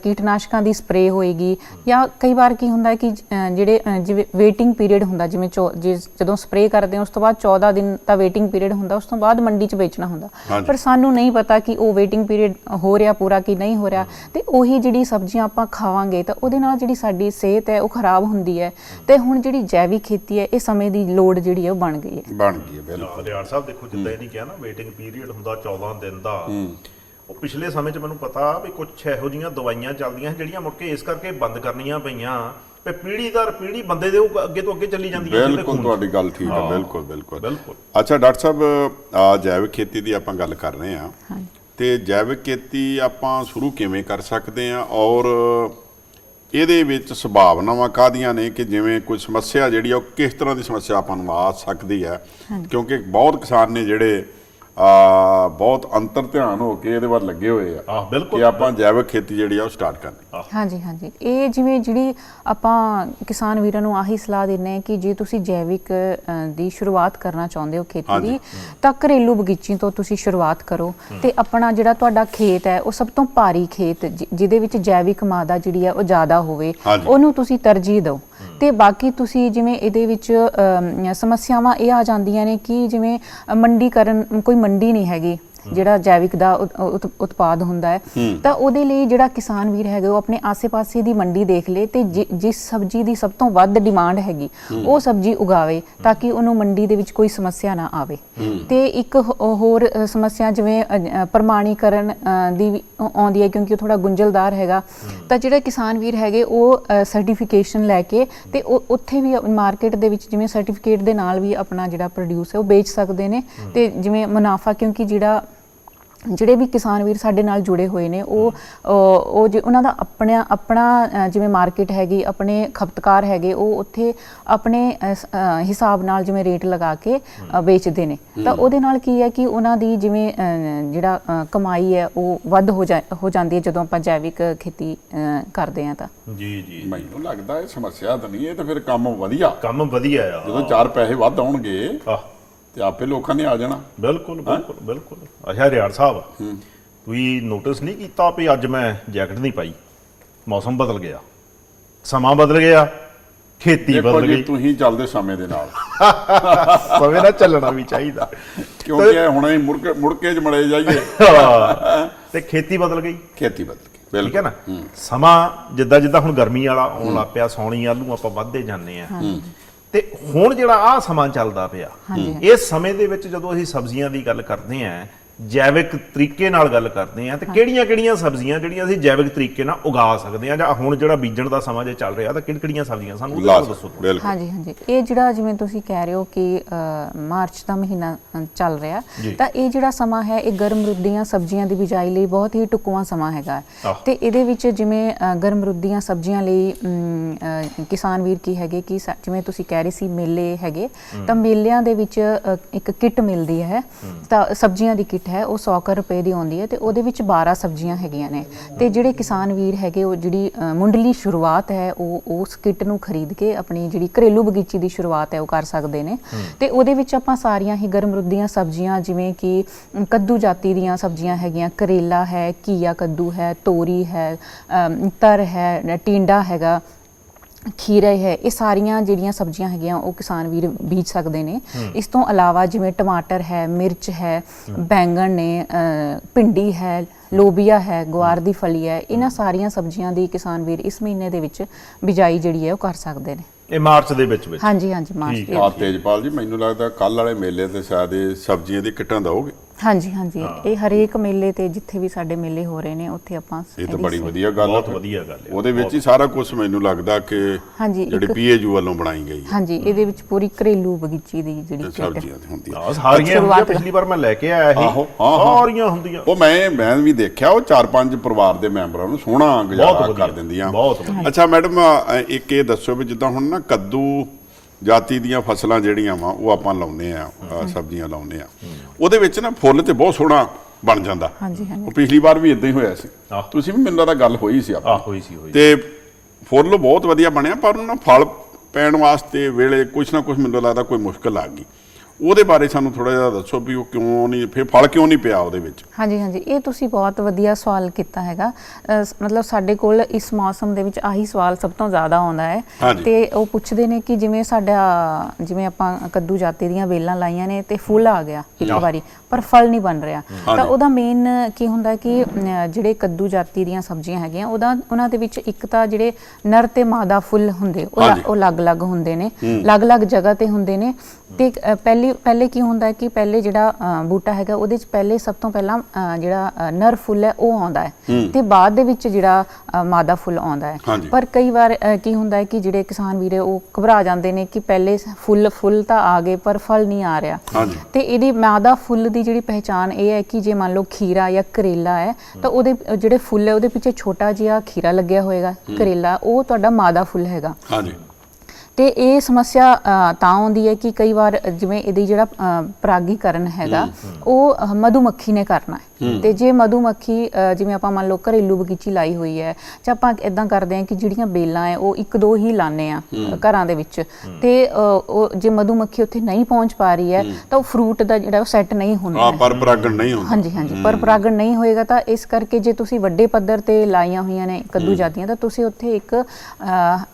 ਕੀਟਨਾਸ਼ਕਾਂ ਦੀ ਸਪਰੇਅ ਹੋਏਗੀ ਜਾਂ ਕਈ ਵਾਰ ਕੀ ਹੁੰਦਾ ਹੈ ਕਿ ਜਿਹੜੇ ਜਿਵੇਂ ਵੇਟਿੰਗ ਪੀਰੀਅਡ ਹੁੰਦਾ ਜਿਵੇਂ ਜਦੋਂ ਸਪਰੇਅ ਕਰਦੇ ਹਾਂ ਉਸ ਤੋਂ ਬਾਅਦ 14 ਦਿਨ ਦਾ ਵੇਟਿੰਗ ਪੀਰੀਅਡ ਹੁੰਦਾ ਉਸ ਤੋਂ ਬਾਅਦ ਮੰਡੀ 'ਚ ਵੇਚਣਾ ਹੁੰਦਾ। ਪਰ ਸਾਨੂੰ ਨਹੀਂ ਪਤਾ ਕਿ ਉਹ ਵੇਟਿੰਗ ਪੀਰੀਅਡ ਹੋ ਰਿਹਾ ਪੂਰਾ ਕਿ ਨਹੀਂ ਹੋ ਰਿਹਾ। ਤੇ ਉਹੀ ਜਿਹੜੀ ਸਬਜ਼ੀਆਂ ਆਪਾਂ ਖਾਵਾਂਗੇ ਤਾਂ ਉਹਦੇ ਨਾਲ ਜਿਹੜੀ ਸਾਡੀ ਸਿਹਤ ਹੈ ਉਹ ਖਰਾਬ ਹੁੰਦੀ ਹੈ। ਤੇ ਹੁਣ ਜਿਹੜੀ ਜੈਵਿਕ ਖੇਤੀ ਹੈ ਇਹ ਸਮੇਂ ਦੀ ਲੋੜ ਜਿਹੜੀ ਹੈ ਉਹ ਬਣ ਗਈ ਹੈ। ਬਣ ਗਈ ਹੈ ਬਿਲਕੁਲ। ਸਾਹਿਬ ਦੇਖੋ ਜਿੱਦਾਂ ਇਹਨੇ ਕਿਹਾ ਨਾ ਵੇਟਿੰਗ ਪੀਰੀਅਡ ਹੁੰਦਾ 14 ਦਿਨ ਦਾ। ਉਹ ਪਿਛਲੇ ਸਮੇਂ 'ਚ ਮੈਨੂੰ ਪਤਾ ਵੀ ਕੁਝ ਇਹੋ ਜੀਆਂ ਦਵਾਈਆਂ ਚੱਲਦੀਆਂ ਜਿਹੜੀਆਂ ਮੁੜ ਕੇ ਇਸ ਕਰਕੇ ਬੰਦ ਕਰਨੀਆਂ ਪਈਆਂ। ਵੀ ਪੀੜ੍ਹੀ ਦਰ ਪੀੜ੍ਹੀ ਬੰਦੇ ਦੇ ਉਹ ਅੱਗੇ ਤੋਂ ਅੱਗੇ ਚੱਲੀ ਜਾਂਦੀ ਹੈ ਬਿਲਕੁਲ। ਤੁਹਾਡੀ ਗੱਲ ਠੀਕ ਹੈ ਬਿਲਕੁਲ ਬਿਲਕੁਲ। ਬਿਲਕੁਲ। ਅੱਛਾ ਡਾਕਟਰ ਸਾਹਿਬ ਆ ਜੈਵਿਕ ਖੇਤੀ ਦੀ ਆਪਾਂ ਗੱਲ ਕਰ ਰਹੇ ਹਾਂ। ਤੇ ਜੈਵਿਕ ਖੇਤੀ ਆਪਾਂ ਸ਼ੁਰੂ ਕਿਵੇਂ ਕਰ ਸਕਦੇ ਹਾਂ ਔਰ ਇਹਦੇ ਵਿੱਚ ਸੰਭਾਵਨਾਵਾਂ ਕਾਹਦੀਆਂ ਨੇ ਕਿ ਜਿਵੇਂ ਕੋਈ ਸਮੱਸਿਆ ਜਿਹੜੀ ਆ ਉਹ ਕਿਸ ਤਰ੍ਹਾਂ ਦੀ ਸਮੱਸਿਆ ਆਪਾਂ ਨੂੰ ਆ ਸਕਦੀ ਹੈ? ਕਿਉਂਕਿ ਬਹੁਤ ਕਿਸਾਨ ਨੇ ਜਿਹੜੇ ਆ ਬਹੁਤ ਅੰਤਰ ਧਿਆਨ ਹੋ ਕੇ ਇਹਦੇ ਵੱਲ ਲੱਗੇ ਹੋਏ ਆ ਬਿਲਕੁਲ। ਕਿ ਆਪਾਂ ਜੈਵਿਕ ਖੇਤੀ ਜਿਹੜੀ ਆ ਉਹ ਸਟਾਰਟ ਕਰਨੀ ਹਾਂਜੀ ਹਾਂਜੀ ਇਹ ਜਿਵੇਂ ਜਿਹੜੀ ਆਪਾਂ ਕਿਸਾਨ ਵੀਰਾਂ ਨੂੰ ਆਹੀ ਸਲਾਹ ਦਿੰਨੇ ਆ ਕਿ ਜੇ ਤੁਸੀਂ ਜੈਵਿਕ ਦੀ ਸ਼ੁਰੂਆਤ ਕਰਨਾ ਚਾਹੁੰਦੇ ਹੋ ਖੇਤੀ। ਦੀ ਤਾਂ ਘਰੇਲੂ ਬਗੀਚੀ ਤੋਂ ਤੁਸੀਂ ਸ਼ੁਰੂਆਤ ਕਰੋ ਤੇ ਆਪਣਾ ਜਿਹੜਾ ਤੁਹਾਡਾ ਖੇਤ ਹੈ ਉਹ ਸਭ ਤੋਂ ਭਾਰੀ ਖੇਤ ਜਿਹਦੇ ਵਿੱਚ ਜੈਵਿਕ ਮਾਦਾ ਜਿਹੜੀ ਹੈ ਉਹ ਜ਼ਿਆਦਾ ਹੋਵੇ। ਉਹਨੂੰ ਤੁਸੀਂ ਤਰਜੀਹ ਦਿਓ ਤੇ ਬਾਕੀ ਤੁਸੀਂ ਜਿਵੇਂ ਇਹਦੇ ਵਿੱਚ ਸਮੱਸਿਆਵਾਂ ਇਹ ਆ ਜਾਂਦੀਆਂ ਨੇ ਕਿ ਜਿਵੇਂ ਅ, ਮੰਡੀਕਰਨ ਕੋਈ ਮੰਡੀ ਨਹੀਂ ਹੈਗੀ। ਜਿਹੜਾ ਜੈਵਿਕ ਦਾ ਉਤ- ਉਤ- ਉਤਪਾਦ ਹੁੰਦਾ ਹੈ ਤਾਂ ਉਹਦੇ ਲਈ ਜਿਹੜਾ ਕਿਸਾਨ ਵੀਰ ਹੈਗਾ ਉਹ ਆਪਣੇ ਆਸੇ-ਪਾਸੇ ਦੀ ਮੰਡੀ ਦੇਖ ਲੇ ਤੇ ਜਿਸ ਸਬਜ਼ੀ ਦੀ ਸਭ ਤੋਂ ਵੱਧ ਡਿਮਾਂਡ ਹੈਗੀ ਉਹ ਸਬਜ਼ੀ ਉਗਾਵੇ ਤਾਂ ਕਿ ਉਹਨੂੰ ਮੰਡੀ ਦੇ ਵਿੱਚ ਕੋਈ ਸਮੱਸਿਆ ਨਾ ਆਵੇ। ਤੇ ਇੱਕ ਹੋਰ ਸਮੱਸਿਆ ਜਿਵੇਂ ਪ੍ਰਮਾਣੀਕਰਨ ਦੀ ਆਉਂਦੀ ਹੈ ਕਿਉਂਕਿ ਉਹ ਥੋੜਾ ਗੁੰਝਲਦਾਰ ਹੈਗਾ। ਤਾਂ ਜਿਹੜੇ ਕਿਸਾਨ ਵੀਰ ਹੈਗੇ ਉਹ ਸਰਟੀਫਿਕੇਸ਼ਨ ਲੈ ਕੇ ਤੇ ਉਹ ਉੱਥੇ ਵੀ ਮਾਰਕੀਟ ਦੇ ਵਿੱਚ ਜਿਵੇਂ ਸਰਟੀਫਿਕੇਟ ਦੇ ਨਾਲ ਵੀ ਆਪਣਾ ਜਿਹੜਾ ਪ੍ਰੋਡਿਊਸ ਹੈ ਉਹ ਵੇਚ ਸਕਦੇ ਨੇ ਤੇ ਜਿਵੇਂ ਮੁਨਾਫਾ ਕਿਉਂਕਿ ਜਿਹੜਾ ਜਿਹੜੇ ਵੀ ਕਿਸਾਨ ਵੀਰ ਸਾਡੇ ਨਾਲ ਜੁੜੇ ਹੋਏ ਨੇ ਉਹ ਉਹ ਜੇ ਉਹਨਾਂ ਦਾ ਆਪਣਾ ਆਪਣਾ ਜਿਵੇਂ ਮਾਰਕੀਟ ਹੈਗੀ ਆਪਣੇ ਖਪਤਕਾਰ ਹੈਗੇ ਉਹ ਉੱਥੇ ਆਪਣੇ ਹਿਸਾਬ ਨਾਲ ਜਿਵੇਂ ਰੇਟ ਲਗਾ ਕੇ ਵੇਚਦੇ ਨੇ। ਤਾਂ ਉਹਦੇ ਨਾਲ ਕੀ ਹੈ ਕਿ ਉਹਨਾਂ ਦੀ ਜਿਵੇਂ ਜਿਹੜਾ ਕਮਾਈ ਹੈ ਉਹ ਵੱਧ ਹੋ ਜਾ ਹੋ ਜਾਂਦੀ ਹੈ ਜਦੋਂ ਆਪਾਂ ਜੈਵਿਕ ਖੇਤੀ ਕਰਦੇ ਆ ਤਾਂ। ਜੀ ਜੀ। ਮੈਨੂੰ ਲੱਗਦਾ ਇਹ ਸਮੱਸਿਆ ਤਾਂ ਨਹੀਂ ਇਹ ਤਾਂ ਫਿਰ ਕੰਮ ਵਧੀਆ। ਕੰਮ ਵਧੀਆ ਆ। ਜਦੋਂ ਚਾਰ ਪੈਸੇ ਵੱਧ ਆਉਣਗੇ ਆਹ। ਤੇ ਆਪੇ ਲੋਕਾਂ ਨੇ ਆ ਜਾਣਾ। ਬਿਲਕੁਲ ਬਿਲਕੁਲ ਬਿਲਕੁਲ। ਅੱਛਾ ਰਿਆੜ ਸਾਹਿਬ ਤੁਸੀਂ ਨੋਟਿਸ ਨਹੀਂ ਕੀਤਾ ਵੀ ਅੱਜ ਮੈਂ ਜੈਕਟ ਨਹੀਂ ਪਾਈ? ਮੌਸਮ ਬਦਲ ਗਿਆ। ਸਮਾਂ ਬਦਲ ਗਿਆ ਖੇਤੀ ਬਦਲ ਗਈ। ਤੁਸੀਂ ਚੱਲਦੇ ਸਮੇਂ ਦੇ ਨਾਲ। ਸਮੇਂ ਨਾਲ ਚੱਲਣਾ ਵੀ ਚਾਹੀਦਾ। ਕਿਉਂਕਿ ਇਹ ਹੁਣੇ ਮੁੜ ਕੇ ਮੁੜ ਕੇ ਚ ਮੜੇ ਜਾਈਏ। ਤੇ ਖੇਤੀ ਬਦਲ ਗਈ। ਖੇਤੀ ਬਦਲ ਗਈ ਠੀਕ ਹੈ ਨਾ? ਸਮਾਂ ਜਿੱਦਾਂ ਜਿੱਦਾਂ ਹੁਣ ਗਰਮੀ ਵਾਲਾ ਆਉਣ ਲੱਗ ਪਿਆ ਸੌਣੀ ਆਲੂ ਆਪਾਂ ਵੱਧਦੇ ਜਾਂਦੇ ਆ ਤੇ ਹੁਣ ਜਿਹੜਾ ਆ ਸਮਾਂ ਚੱਲਦਾ ਪਿਆ। ਇਸ ਸਮੇਂ ਦੇ ਵਿੱਚ ਜਦੋਂ ਅਸੀਂ ਸਬਜ਼ੀਆਂ ਦੀ ਗੱਲ ਕਰਦੇ ਆ ਜੈਵਿਕ ਤਰੀਕੇ ਨਾਲ ਗੱਲ ਕਰਦੇ ਆ ਤੇ ਕਿਹੜੀਆਂ-ਕਿਹੜੀਆਂ ਸਬਜ਼ੀਆਂ ਜਿਹੜੀਆਂ ਅਸੀਂ ਜੈਵਿਕ ਤਰੀਕੇ ਨਾਲ ਉਗਾ ਸਕਦੇ ਆ ਜਾਂ ਹੁਣ ਜਿਹੜਾ ਬੀਜਣ ਦਾ ਸਮਾਂ ਜੇ ਚੱਲ ਰਿਹਾ ਤਾਂ ਕਿਹੜੀਆਂ ਸਬਜ਼ੀਆਂ ਸਾਨੂੰ ਉਹਦੇ ਬਾਰੇ ਦੱਸੋ। ਬਿਲਕੁਲ ਹਾਂਜੀ ਹਾਂਜੀ ਇਹ ਜਿਹੜਾ ਜਿਵੇਂ ਤੁਸੀਂ ਕਹਿ ਰਹੇ ਹੋ ਕਿ ਮਾਰਚ ਦਾ ਮਹੀਨਾ ਚੱਲ ਰਿਹਾ। ਤਾਂ ਇਹ ਜਿਹੜਾ ਸਮਾਂ ਹੈ ਇਹ ਗਰਮ ਰੁੱਦੀਆਂ ਸਬਜ਼ੀਆਂ ਦੀ ਬਿਜਾਈ ਲਈ ਬਹੁਤ ਹੀ ਟੁਕਵਾਂ ਸਮਾਂ ਹੈਗਾ। ਤੇ ਇਹਦੇ ਵਿੱਚ ਜਿਵੇਂ ਗਰਮ ਰੁੱਦੀਆਂ ਸਬਜ਼ੀਆਂ ਲਈ ਕਿਸਾਨ ਵੀਰ ਕੀ ਹੈਗੇ ਕਿ ਜਿਵੇਂ ਤੁਸੀਂ ਕਹਿ ਰਹੇ ਸੀ ਮੇਲੇ ਹੈਗੇ ਤਾਂ ਮੇਲਿਆਂ ਦੇ ਵਿੱਚ ਇੱਕ ਕਿੱਟ ਮਿਲਦੀ ਹੈ ਤਾਂ ਸਬਜ਼ੀਆਂ ਦੀ ਕਿੱਟ ਹੈ ਉਹ 100 ਕੁ ਰੁਪਏ ਦੀ ਆਉਂਦੀ ਹੈ ਤੇ ਉਹਦੇ ਵਿੱਚ 12 ਸਬਜ਼ੀਆਂ ਹੈਗੀਆਂ ਨੇ। ਤੇ ਜਿਹੜੇ ਕਿਸਾਨ ਵੀਰ ਹੈਗੇ ਉਹ ਜਿਹੜੀ ਮੁੰਡਲੀ ਸ਼ੁਰੂਆਤ ਹੈ ਉਹ ਉਸ ਕਿੱਟ ਨੂੰ ਖਰੀਦ ਕੇ ਆਪਣੀ ਜਿਹੜੀ ਘਰੇਲੂ ਬਗੀਚੀ ਦੀ ਸ਼ੁਰੂਆਤ ਹੈ ਉਹ ਕਰ ਸਕਦੇ ਨੇ। ਤੇ ਉਹਦੇ ਵਿੱਚ ਆਪਾਂ ਸਾਰੀਆਂ ਹੀ ਗਰਮ ਰੁੱਦੀਆਂ ਸਬਜ਼ੀਆਂ ਜਿਵੇਂ ਕਿ ਕੱਦੂ ਜਾਤੀ ਦੀਆਂ ਸਬਜ਼ੀਆਂ ਹੈਗੀਆਂ ਕਰੇਲਾ ਹੈ ਘੀਆ ਕੱਦੂ ਹੈ ਤੋਰੀ ਹੈ ਤਰ ਹੈ ਟਿੰਡਾ ਹੈਗਾ ਖੀਰਾ ਹੈ ਇਹ ਸਾਰੀਆਂ ਜਿਹੜੀਆਂ ਸਬਜ਼ੀਆਂ ਹੈਗੀਆਂ ਉਹ ਕਿਸਾਨ ਵੀਰ ਬੀਜ ਸਕਦੇ ਨੇ। ਇਸ ਤੋਂ ਇਲਾਵਾ ਜਿਵੇਂ ਟਮਾਟਰ ਹੈ ਮਿਰਚ ਹੈ ਬੈਂਗਣ ਨੇ ਭਿੰਡੀ ਹੈ ਲੋਬੀਆ ਹੈ ਗੁਆਰ ਦੀ ਫਲੀ ਹੈ ਇਹਨਾਂ ਸਾਰੀਆਂ ਸਬਜ਼ੀਆਂ ਦੀ ਕਿਸਾਨ ਵੀਰ ਇਸ ਮਹੀਨੇ ਦੇ ਵਿੱਚ ਬਿਜਾਈ ਜਿਹੜੀ ਹੈ ਉਹ ਕਰ ਸਕਦੇ ਨੇ। ਇਹ ਮਾਰਚ ਦੇ ਵਿੱਚ ਵਿੱਚ। ਹਾਂਜੀ ਹਾਂਜੀ ਮਾਰਚ ਠੀਕ ਦੇ ਆ ਤੇਜਪਾਲ ਜੀ ਮੈਨੂੰ ਲੱਗਦਾ ਕੱਲ ਵਾਲੇ ਮੇਲੇ ਤੇ ਸ਼ਾਇਦ ਇਹ ਸਬਜ਼ੀਆਂ ਦੀ ਕਿੱਟਾਂ ਦਓਗੇ ਹਾਂਜੀ ਹਾਂਜੀ। ਇਹ ਹਰੇਕ ਮੇਲੇ ਤੇ ਜਿੱਥੇ ਵੀ ਸਾਡੇ ਮੇਲੇ ਹੋ ਰਹੇ ਨੇ ਉੱਥੇ ਆਪਾਂ ਇਹ ਤਾਂ ਬੜੀ ਵਧੀਆ ਗੱਲ ਆ। ਬਹੁਤ। ਵਧੀਆ ਗੱਲ ਹੈ ਉਹਦੇ ਵਿੱਚ ਹੀ ਸਾਰਾ ਕੁਝ ਮੈਨੂੰ ਲੱਗਦਾ ਕਿ ਹਾਂਜੀ, ਜਿਹੜੀ ਪੀਏਯੂ ਵੱਲੋਂ ਬਣਾਈ ਗਈ ਹੈ ਹਾਂਜੀ ਇਹਦੇ ਵਿੱਚ ਪੂਰੀ ਘਰੇਲੂ ਬਗੀਚੀ ਦੀ ਜਿਹੜੀ ਸਬਜ਼ੀਆਂ ਦੀ ਹੁੰਦੀਆਂ। ਆਹ, ਸਾਰੀਆਂ ਹੁੰਦੀਆਂ। ਪਿਛਲੀ ਵਾਰ ਮੈਂ ਲੈ ਕੇ ਆਇਆ ਸੀ। ਆਹੋ। ਸਾਰੀਆਂ ਹੁੰਦੀਆਂ। ਉਹ ਮੈਂ ਮੈਂ ਵੀ ਦੇਖਿਆ ਉਹ ਚਾਰ ਪੰਜ ਪਰਿਵਾਰ ਦੇ ਮੈਂਬਰਾਂ ਨੂੰ ਸੋਹਣਾ ਗੁਜ਼ਾਰਾ ਕਰ ਦਿੰਦੀਆਂ। ਬਹੁਤ ਵਧੀਆ। ਅੱਛਾ ਮੈਡਮ ਇੱਕ ਇਹ ਦੱਸੋ ਵੀ ਜਿੱਦਾਂ ਹੁਣ ਨਾ ਕੱਦੂ ਜਾਤੀ ਦੀਆਂ ਫਸਲਾਂ ਜਿਹੜੀਆਂ ਵਾ ਉਹ ਆਪਾਂ ਲਾਉਨੇ ਆ ਸਬਜ਼ੀਆਂ ਲਾਉਨੇ ਆ ਉਹਦੇ ਵਿੱਚ ਨਾ ਫੁੱਲ ਤੇ ਬਹੁਤ ਸੋਹਣਾ ਬਣ ਜਾਂਦਾ। ਹਾਂਜੀ, ਹਾਂਜੀ। ਉਹ ਪਿਛਲੀ ਵਾਰ ਵੀ ਇਦਾਂ ਹੀ ਹੋਇਆ ਸੀ। ਆਹ। ਤੁਸੀਂ ਵੀ ਮੈਨੂੰ ਲੱਗਦਾ ਗੱਲ ਹੋਈ ਸੀ ਆਪਾਂ ਹੋਈ ਸੀ ਹੋਈ ਤੇ ਫੁੱਲ ਬਹੁਤ ਵਧੀਆ ਬਣਿਆ ਪਰ ਉਹਨਾਂ ਫਲ ਪੈਣ ਵਾਸਤੇ ਵੇਲੇ ਕੁਛ ਨਾ ਕੁਛ ਮੈਨੂੰ ਲੱਗਦਾ ਕੋਈ ਮੁਸ਼ਕਲ ਆ ਗਈ। ਉਹਦੇ ਬਾਰੇ ਸਾਨੂੰ ਥੋੜਾ ਜਿਹਾ ਦੱਸੋ ਵੀ ਉਹ ਕਿਉਂ ਨਹੀਂ ਫਿਰ ਫਲ ਕਿਉਂ ਨਹੀਂ ਪਿਆ ਉਹਦੇ ਵਿੱਚ? ਹਾਂਜੀ ਹਾਂਜੀ। ਇਹ ਤੁਸੀਂ ਬਹੁਤ ਵਧੀਆ ਸਵਾਲ ਕੀਤਾ ਹੈਗਾ। ਅਹ ਸ- ਮਤਲਬ ਸਾਡੇ ਕੋਲ ਇਸ ਮੌਸਮ ਦੇ ਵਿੱਚ ਆਹੀ ਸਵਾਲ ਸਭ ਤੋਂ ਜ਼ਿਆਦਾ ਆਉਂਦਾ ਹੈ। ਹਾਂਜੀ। ਤੇ ਉਹ ਪੁੱਛਦੇ ਨੇ ਕਿ ਜਿਵੇਂ ਸਾਡਾ ਜਿਵੇਂ ਆਪਾਂ ਕੱਦੂ ਜਾਤੀ ਦੀਆਂ ਵੇਲਾਂ ਲਾਈਆਂ ਨੇ ਤੇ ਫੁੱਲ ਆ ਗਿਆ ਇੱਕ। ਵਾਰੀ। ਪਰ ਫਲ ਨਹੀਂ ਬਣ ਰਿਹਾ। ਤਾਂ। ਉਹਦਾ ਮੇਨ ਕੀ ਹੁੰਦਾ ਕਿ ਜਿਹੜੇ ਕੱਦੂ ਜਾਤੀ ਦੀਆਂ ਸਬਜ਼ੀਆਂ ਹੈਗੀਆਂ ਉਹਦਾ ਉਹਨਾਂ ਦੇ ਵਿੱਚ ਇੱਕ ਤਾਂ ਜਿਹੜੇ ਨਰ ਤੇ ਮਾਦਾ ਫੁੱਲ ਹੁੰਦੇ ਉਹ ਅਲੱਗ-ਅਲੱਗ ਹੁੰਦੇ ਨੇ ਅਲੱਗ-ਅਲੱਗ ਜਗ੍ਹਾ ਤੇ ਹੁੰਦੇ ਨੇ। ਤੇ ਪਹਿਲੇ ਪਹਿਲੇ ਕੀ ਹੁੰਦਾ ਕਿ ਪਹਿਲੇ ਜਿਹੜਾ ਬੂਟਾ ਹੈਗਾ ਉਹਦੇ ਚ ਪਹਿਲੇ ਸਭ ਤੋਂ ਪਹਿਲਾਂ ਜਿਹੜਾ ਨਰ ਫੁੱਲ ਹੈ ਉਹ ਆਉਂਦਾ ਹੈ। ਤੇ ਬਾਅਦ ਦੇ ਵਿੱਚ ਜਿਹੜਾ ਮਾਦਾ ਫੁੱਲ ਆਉਂਦਾ ਹੈ। ਪਰ ਕਈ ਵਾਰ ਕੀ ਹੁੰਦਾ ਹੈ ਕਿ ਜਿਹੜੇ ਕਿਸਾਨ ਵੀਰੇ ਉਹ ਘਬਰਾ ਜਾਂਦੇ ਨੇ ਕਿ ਪਹਿਲੇ ਫੁੱਲ ਫੁੱਲ ਤਾਂ ਆ ਗਏ ਪਰ ਫਲ ਨਹੀਂ ਆ ਰਿਹਾ। ਤੇ ਇਹਦੀ ਮਾਦਾ ਫੁੱਲ ਦੀ ਜਿਹੜੀ ਪਹਿਚਾਨ ਇਹ ਹੈ ਕਿ ਜੇ ਮੰਨ ਲਓ ਖੀਰਾ ਜਾਂ ਕਰੇਲਾ ਹੈ ਤਾਂ ਉਹਦੇ ਜਿਹੜੇ ਫੁੱਲ ਹੈ ਉਹਦੇ ਪਿੱਛੇ ਛੋਟਾ ਜਿਹਾ ਖੀਰਾ ਲੱਗਿਆ ਹੋਏਗਾ ਕਰੇਲਾ ਉਹ ਤੁਹਾਡਾ ਮਾਦਾ ਫੁੱਲ ਹੈਗਾ। ਹਾਂਜੀ। ਤੇ ਇਹ ਸਮੱਸਿਆ ਤਾਂ ਆਉਂਦੀ ਹੈ ਕਿ ਕਈ ਵਾਰ ਜਿਵੇਂ ਇਹਦੀ ਜਿਹੜਾ ਪਰਾਗੀਕਰਨ ਹੈਗਾ ਉਹ ਮਧੂਮੱਖੀ ਨੇ ਕਰਨਾ ਹੈ। ਤੇ ਜੇ ਮਧੂਮੱਖੀ ਜਿਵੇਂ ਆਪਾਂ ਮੰਨ ਲਓ ਘਰੇਲੂ ਬਗੀਚੀ ਲਾਈ ਹੋਈ ਹੈ ਜਾਂ ਆਪਾਂ ਇਦਾਂ ਕਰਦੇ ਹਾਂ ਕਿ ਜਿਹੜੀਆਂ ਬੇਲਾਂ ਹੈ ਉਹ ਇੱਕ ਦੋ ਹੀ ਲਾਣੇ ਆ ਘਰਾਂ ਦੇ ਵਿੱਚ। ਤੇ ਉਹ ਜੇ ਮਧੂਮੱਖੀ ਉੱਥੇ ਨਹੀਂ ਪਹੁੰਚ ਪਾ ਰਹੀ ਹੈ ਤਾਂ ਉਹ ਫਰੂਟ ਦਾ ਜਿਹੜਾ ਉਹ ਸੈੱਟ ਨਹੀਂ ਹੋਣਾ ਆ ਪਰ ਪਰਾਗਣ ਨਹੀਂ ਹੁੰਦਾ। ਹਾਂਜੀ ਹਾਂਜੀ। ਪਰ ਪਰਾਗਣ ਨਹੀਂ ਹੋਏਗਾ ਤਾਂ ਇਸ ਕਰਕੇ ਜੇ ਤੁਸੀਂ ਵੱਡੇ ਪੱਧਰ ਤੇ ਲਾਈਆਂ ਹੋਈਆਂ ਨੇ ਕੱਦੂ ਜਾਤੀਆਂ ਤਾਂ ਤੁਸੀਂ ਉੱਥੇ ਇੱਕ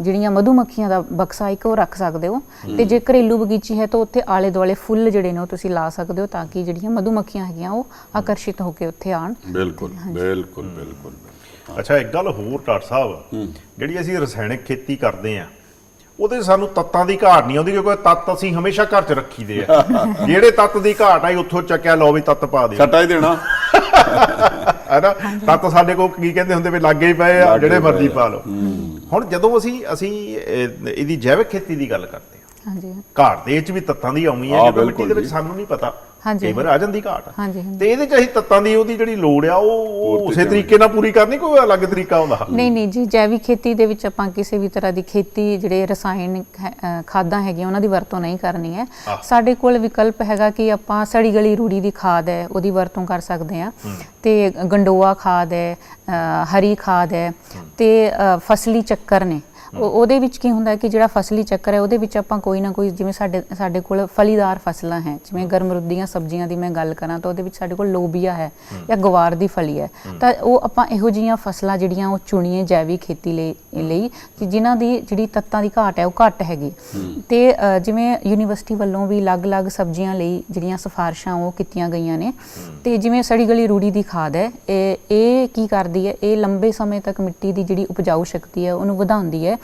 ਜਿਹੜੀਆਂ ਮਧੂਮੱਖੀਆਂ ਦਾ ਬਕਸਾ ਇੱਕ ਉਹ ਰੱਖ ਸਕਦੇ ਹੋ। ਤੇ ਜੇ ਘਰੇਲੂ ਬਗੀਚੀ ਹੈ ਤਾਂ ਉੱਥੇ ਆਲੇ ਦੁਆਲੇ ਫੁੱਲ ਜਿਹੜੇ ਨੇ ਉਹ ਤੁਸੀਂ ਲਾ ਸਕਦੇ ਹੋ ਤਾਂ ਕਿ ਜਿਹੜੀਆਂ ਮਧੂਮੱਖੀਆਂ ਹੈਗੀਆਂ ਉਹ ਆਕਰਸ਼ਿਤ ਹੋ ਕੇ ਉੱਥੇ ਆਣ ਬਿਲਕੁਲ ਬਿਲਕੁਲ ਬਿਲਕੁਲ। ਅੱਛਾ ਇੱਕ ਗੱਲ ਹੋਰ ਡਾਕਟਰ ਸਾਹਿਬ ਜਿਹੜੀ ਅਸੀਂ ਰਸਾਇਣਿਕ ਖੇਤੀ ਕਰਦੇ ਆ ਉਹਦੇ ਸਾਨੂੰ ਤੱਤਾਂ ਦੀ ਘਾਟ ਨਹੀਂ ਆਉਂਦੀ ਕਿਉਂਕਿ ਤੱਤ ਅਸੀਂ ਹਮੇਸ਼ਾ ਘਰ 'ਚ ਰੱਖੀਦੇ ਆ। ਜਿਹੜੇ ਤੱਤ ਦੀ ਘਾਟ ਆਈ ਉੱਥੋਂ ਚੱਕਿਆ ਲਓ ਵੀ ਤੱਤ ਪਾ ਦਿਓ। ਛੱਟਾ ਹੀ ਦੇਣਾ। ਹੈਨਾ? ਤੱਤ ਸਾਡੇ ਕੋਲ ਕੀ ਕਹਿੰਦੇ ਹੁੰਦੇ ਵੀ ਲਾਗੇ ਹੀ ਪਏ ਆ ਜਿਹੜੇ ਮਰਜ਼ੀ। ਪਾ ਲਓ। ਹੁਣ ਜਦੋਂ ਅਸੀਂ ਅਸੀਂ ਇਹ- ਇਹਦੀ ਜੈਵਿਕ ਖੇਤੀ ਦੀ ਗੱਲ ਕਰਦੇ ਹਾਂ ਹਾਂਜੀ। ਘਾਟ ਦੇ ਵਿੱਚ ਵੀ ਤੱਤਾਂ ਦੀ ਆਉਣੀ ਹੈ ਜਦੋਂ ਮਿੱਟੀ ਦੇ ਵਿੱਚ। ਸਾਨੂੰ ਨਹੀਂ ਪਤਾ। ਕਈ ਵਾਰ ਆ ਜਾਂਦੀ ਘਾਟ। ਹਾਂਜੀ, ਹਾਂਜੀ। ਤੇ ਇਹਦੇ ਚ ਅਸੀਂ ਤੱਤਾਂ ਦੀ ਉਹਦੀ ਜਿਹੜੀ ਲੋੜ ਆ ਉਹ ਉਸੇ। ਤਰੀਕੇ ਨਾਲ। ਪੂਰੀ ਕਰਨੀ ਕੋਈ ਅਲੱਗ ਤਰੀਕਾ ਹੁੰਦਾ? ਨਹੀਂ ਨਹੀਂ ਜੀ ਜੈਵਿਕ ਖੇਤੀ ਦੇ ਵਿੱਚ ਆਪਾਂ ਕਿਸੇ ਵੀ ਤਰ੍ਹਾਂ ਦੀ ਖੇਤੀ ਜਿਹੜੇ ਰਸਾਇਣਿਕ ਖਾਦਾਂ ਹੈਗੀਆਂ ਉਹਨਾਂ ਦੀ ਵਰਤੋਂ ਨਹੀਂ ਕਰਨੀ ਹੈ। ਸਾਡੇ ਕੋਲ ਵਿਕਲਪ ਹੈਗਾ ਕਿ ਆਪਾਂ ਸੜੀ ਗਲੀ ਰੂੜੀ ਦੀ ਖਾਦ ਹੈ ਉਹਦੀ ਵਰਤੋਂ ਕਰ ਸਕਦੇ ਹਾਂ। ਤੇ ਗੰਡੋਆ ਖਾਦ ਹੈ ਹਰੀ ਖਾਦ ਹੈ। ਤੇ ਫਸਲੀ ਚੱਕਰ ਨੇ। ਉਹ- ਉਹਦੇ ਵਿੱਚ ਕੀ ਹੁੰਦਾ ਕਿ ਜਿਹੜਾ ਫਸਲੀ ਚੱਕਰ ਹੈ ਉਹਦੇ ਵਿੱਚ ਆਪਾਂ ਕੋਈ ਨਾ ਕੋਈ ਜਿਵੇਂ ਸਾਡੇ ਸਾਡੇ ਕੋਲ ਫਲੀਦਾਰ ਫਸਲਾਂ ਹੈ ਜਿਵੇਂ ਗਰਮਰੁੱਦੀਆਂ ਸਬਜ਼ੀਆਂ ਦੀ ਮੈਂ ਗੱਲ ਕਰਾਂ ਤਾਂ ਉਹਦੇ ਵਿੱਚ ਸਾਡੇ ਕੋਲ ਲੋਬੀਆ ਹੈ ਜਾਂ ਗਵਾਰ ਦੀ ਫਲੀ ਹੈ। ਤਾਂ ਉਹ ਆਪਾਂ ਇਹੋ ਜਿਹੀਆਂ ਫਸਲਾਂ ਜਿਹੜੀਆਂ ਉਹ ਚੁਣੀਏ ਜੈਵਿਕ ਖੇਤੀ ਲਈ ਲਈ ਕਿ ਜਿਨ੍ਹਾਂ ਦੀ ਜਿਹੜੀ ਤੱਤਾਂ ਦੀ ਘਾਟ ਹੈ ਉਹ ਘੱਟ ਹੈਗੀ। ਤੇ ਅ, ਜਿਵੇਂ ਯੂਨੀਵਰਸਿਟੀ ਵੱਲੋਂ ਵੀ ਅਲੱਗ-ਅਲੱਗ ਸਬਜ਼ੀਆਂ ਲਈ ਜਿਹੜੀਆਂ ਸਿਫਾਰਸ਼ਾਂ ਉਹ ਕੀਤੀਆਂ ਗਈਆਂ ਨੇ। ਤੇ ਜਿਵੇਂ ਸੜੀ ਗਲੀ ਰੂੜੀ ਦੀ ਖਾਦ ਹੈ ਇਹ ਇਹ ਕੀ ਕਰਦੀ ਹੈ? ਇਹ ਲੰਬੇ ਸਮੇਂ ਤੱਕ ਮਿੱਟੀ ਦੀ ਜਿਹੜੀ ਉਪਜਾਊ ਸ਼ਕਤੀ ਹੈ ਉਹਨੂੰ ਵਧਾਉਂਦੀ ਹੈ।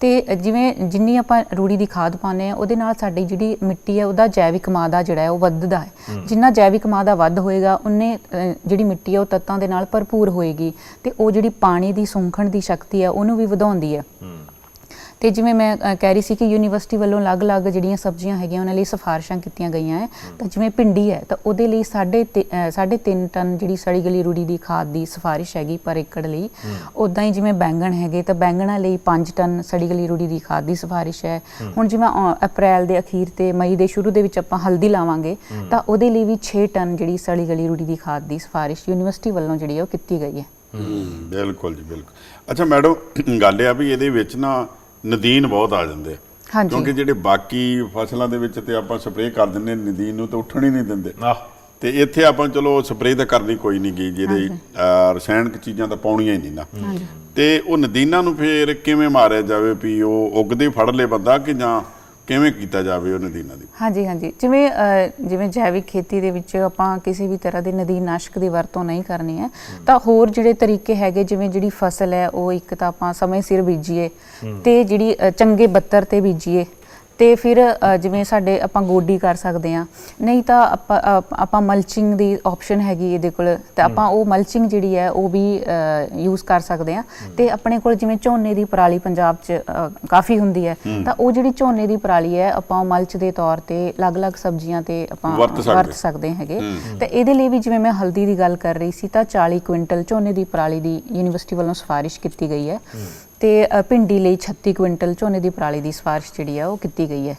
ਤੇ ਜਿਵੇਂ ਜਿੰਨੀ ਆਪਾਂ ਰੂੜੀ ਦੀ ਖਾਦ ਪਾਉਂਦੇ ਆ ਉਹਦੇ ਨਾਲ ਸਾਡੀ ਜਿਹੜੀ ਮਿੱਟੀ ਹੈ ਉਹਦਾ ਜੈਵਿਕ ਮਾਦਾ ਜਿਹੜਾ ਹੈ ਉਹ ਵੱਧਦਾ ਹੈ। ਜਿੰਨਾ ਜੈਵਿਕ ਮਾਦਾ ਵੱਧ ਹੋਏਗਾ ਉਹਨੇ ਜਿਹੜੀ ਮਿੱਟੀ ਹੈ ਉਹ ਤੱਤਾਂ ਦੇ ਨਾਲ ਭਰਪੂਰ ਹੋਏਗੀ ਤੇ ਉਹ ਜਿਹੜੀ ਪਾਣੀ ਦੀ ਸੁੰਖਣ ਦੀ ਸ਼ਕਤੀ ਹੈ ਉਹਨੂੰ ਵੀ ਵਧਾਉਂਦੀ ਹੈ। ਤੇ ਜਿਵੇਂ ਮੈਂ ਕਹਿ ਰਹੀ ਸੀ ਕਿ ਯੂਨੀਵਰਸਿਟੀ ਵੱਲੋਂ ਅਲੱਗ-ਅਲੱਗ ਜਿਹੜੀਆਂ ਸਬਜ਼ੀਆਂ ਹੈਗੀਆਂ ਉਹਨਾਂ ਲਈ ਸਿਫਾਰਸ਼ਾਂ ਕੀਤੀਆਂ ਗਈਆਂ ਹੈ। ਤਾਂ ਜਿਵੇਂ ਭਿੰਡੀ ਹੈ ਤਾਂ ਉਹਦੇ ਲਈ ਸਾਢੇ ਤੇ- ਅ, ਸਾਢੇ 3 ਟਨ ਜਿਹੜੀ ਸੜੀ ਗਲੀ ਰੂੜੀ ਦੀ ਖਾਦ ਦੀ ਸਿਫਾਰਿਸ਼ ਹੈਗੀ ਪਰ ਏਕੜ ਲਈ। ਉਦਾਂ ਹੀ ਜਿਵੇਂ ਬੈਂਗਣ ਹੈਗੇ ਤਾਂ ਬੈਂਗਣਾਂ ਲਈ 5 ਟਨ ਸੜੀ ਗਲੀ ਰੂੜੀ ਦੀ ਖਾਦ ਦੀ ਸਿਫਾਰਿਸ਼ ਹੈ। ਹੁਣ ਜਿਵੇਂ ਅਪ੍ਰੈਲ ਦੇ ਅਖੀਰ ਤੇ ਮਈ ਦੇ ਸ਼ੁਰੂ ਦੇ ਵਿੱਚ ਆਪਾਂ ਹਲਦੀ ਲਾਵਾਂਗੇ ਤਾਂ ਉਹਦੇ ਲਈ ਵੀ 6 ਟਨ ਜਿਹੜੀ ਸੜੀ ਗਲੀ ਰੂੜੀ ਦੀ ਖਾਦ ਦੀ ਸਿਫਾਰਿਸ਼ ਯੂਨੀਵਰਸਿਟੀ ਵੱਲੋਂ ਜਿਹੜੀ ਹੈ ਉਹ ਕੀਤੀ ਗਈ ਹੈ ਹੂੰ। ਬਿਲਕੁਲ ਜੀ ਬਿਲਕੁਲ। ਅੱਛਾ ਮੈਡਮ ਗੱਲ ਇਹ ਆ ਵੀ ਇਹਦੇ ਵਿੱਚ ਨਾ ਨਦੀਨ ਬਹੁਤ ਆ ਜਾਂਦੇ ਆ। ਹਾਂਜੀ। ਕਿਉਂਕਿ ਜਿਹੜੇ ਬਾਕੀ ਫਸਲਾਂ ਦੇ ਵਿੱਚ ਤੇ ਆਪਾਂ ਸਪਰੇਅ ਕਰ ਦਿੰਦੇ ਨਦੀਨ ਨੂੰ ਤਾਂ ਉੱਠਣ ਹੀ ਨਹੀਂ ਦਿੰਦੇ। ਆਹ। ਤੇ ਇੱਥੇ ਆਪਾਂ ਚਲੋ ਸਪਰੇਅ ਤਾਂ ਕਰਨੀ ਕੋਈ ਨਹੀਂ ਗਈ ਜਿਹਦੇ ਰਸਾਇਣਕ ਚੀਜ਼ਾਂ ਤਾਂ ਪਾਉਣੀਆਂ ਹੀ ਨਹੀਂ ਨਾ। ਤੇ ਉਹ ਨਦੀਨਾਂ ਨੂੰ ਫੇਰ ਕਿਵੇਂ ਮਾਰਿਆ ਜਾਵੇ ਵੀ ਉਹ ਉੱਗਦੇ ਫੜ ਲੇ ਬੰਦਾ ਕਿ ਜਾਂ ਕਿਵੇਂ ਕੀਤਾ ਜਾਵੇ ਉਹ ਨਦੀਨਾਂ ਦੀ? ਹਾਂਜੀ ਹਾਂਜੀ। ਜਿਵੇਂ ਅ, ਜਿਵੇਂ ਜੈਵਿਕ ਖੇਤੀ ਦੇ ਵਿੱਚ ਆਪਾਂ ਕਿਸੇ ਵੀ ਤਰ੍ਹਾਂ ਦੇ ਨਦੀਨਾਸ਼ਕ ਦੀ ਵਰਤੋਂ ਨਹੀਂ ਕਰਨੀ ਹੈ ਤਾਂ ਹੋਰ ਜਿਹੜੇ ਤਰੀਕੇ ਹੈਗੇ ਜਿਵੇਂ ਜਿਹੜੀ ਫਸਲ ਹੈ ਉਹ ਇੱਕ ਤਾਂ ਆਪਾਂ ਸਮੇਂ ਸਿਰ ਬੀਜੀਏ ਤੇ ਜਿਹੜੀ ਅ, ਚੰਗੇ ਬੱਤਰ ਤੇ ਬੀਜੀਏ। ਤੇ ਫਿਰ ਜਿਵੇਂ ਸਾਡੇ ਆਪਾਂ ਗੋਡੀ ਕਰ ਸਕਦੇ ਆ ਨਹੀਂ ਤਾਂ ਆਪਾਂ ਆਪਾਂ ਮਲਚਿੰਗ ਦੀ ਆਪਸ਼ਨ ਹੈਗੀ ਇਹਦੇ ਕੋਲ। ਤੇ ਆਪਾਂ ਉਹ ਮਲਚਿੰਗ ਜਿਹੜੀ ਹੈ ਉਹ ਵੀ ਯੂਜ਼ ਕਰ ਸਕਦੇ ਆ ਤੇ ਆਪਣੇ ਕੋਲ ਜਿਵੇਂ ਝੋਨੇ ਦੀ ਪਰਾਲੀ ਪੰਜਾਬ 'ਚ ਕਾਫੀ ਹੁੰਦੀ ਹੈ। ਤਾਂ ਉਹ ਜਿਹੜੀ ਝੋਨੇ ਦੀ ਪਰਾਲੀ ਹੈ ਆਪਾਂ ਮਲਚ ਦੇ ਤੌਰ ਤੇ ਅਲੱਗ-ਅਲੱਗ ਸਬਜ਼ੀਆਂ ਤੇ ਆਪਾਂ। ਵਰਤ ਸਕਦੇ। ਹੈਗੇ। ਤੇ ਇਹਦੇ ਲਈ ਵੀ ਜਿਵੇਂ ਮੈਂ ਹਲਦੀ ਦੀ ਗੱਲ ਕਰ ਰਹੀ ਸੀ ਤਾਂ 40 ਕੁਇੰਟਲ ਝੋਨੇ ਦੀ ਪਰਾਲੀ ਦੀ ਯੂਨੀਵਰਸਿਟੀ ਵੱਲੋਂ ਸਿਫਾਰਿਸ਼ ਕੀਤੀ ਗਈ ਹੈ। ਤੇ ਅ, ਭਿੰਡੀ ਲਈ 36 ਕੁਇੰਟਲ ਝੋਨੇ ਦੀ ਪਰਾਲੀ ਦੀ ਸਿਫਾਰਿਸ਼ ਜਿਹੜੀ ਹੈ ਉਹ ਕੀਤੀ ਗਈ ਹੈ।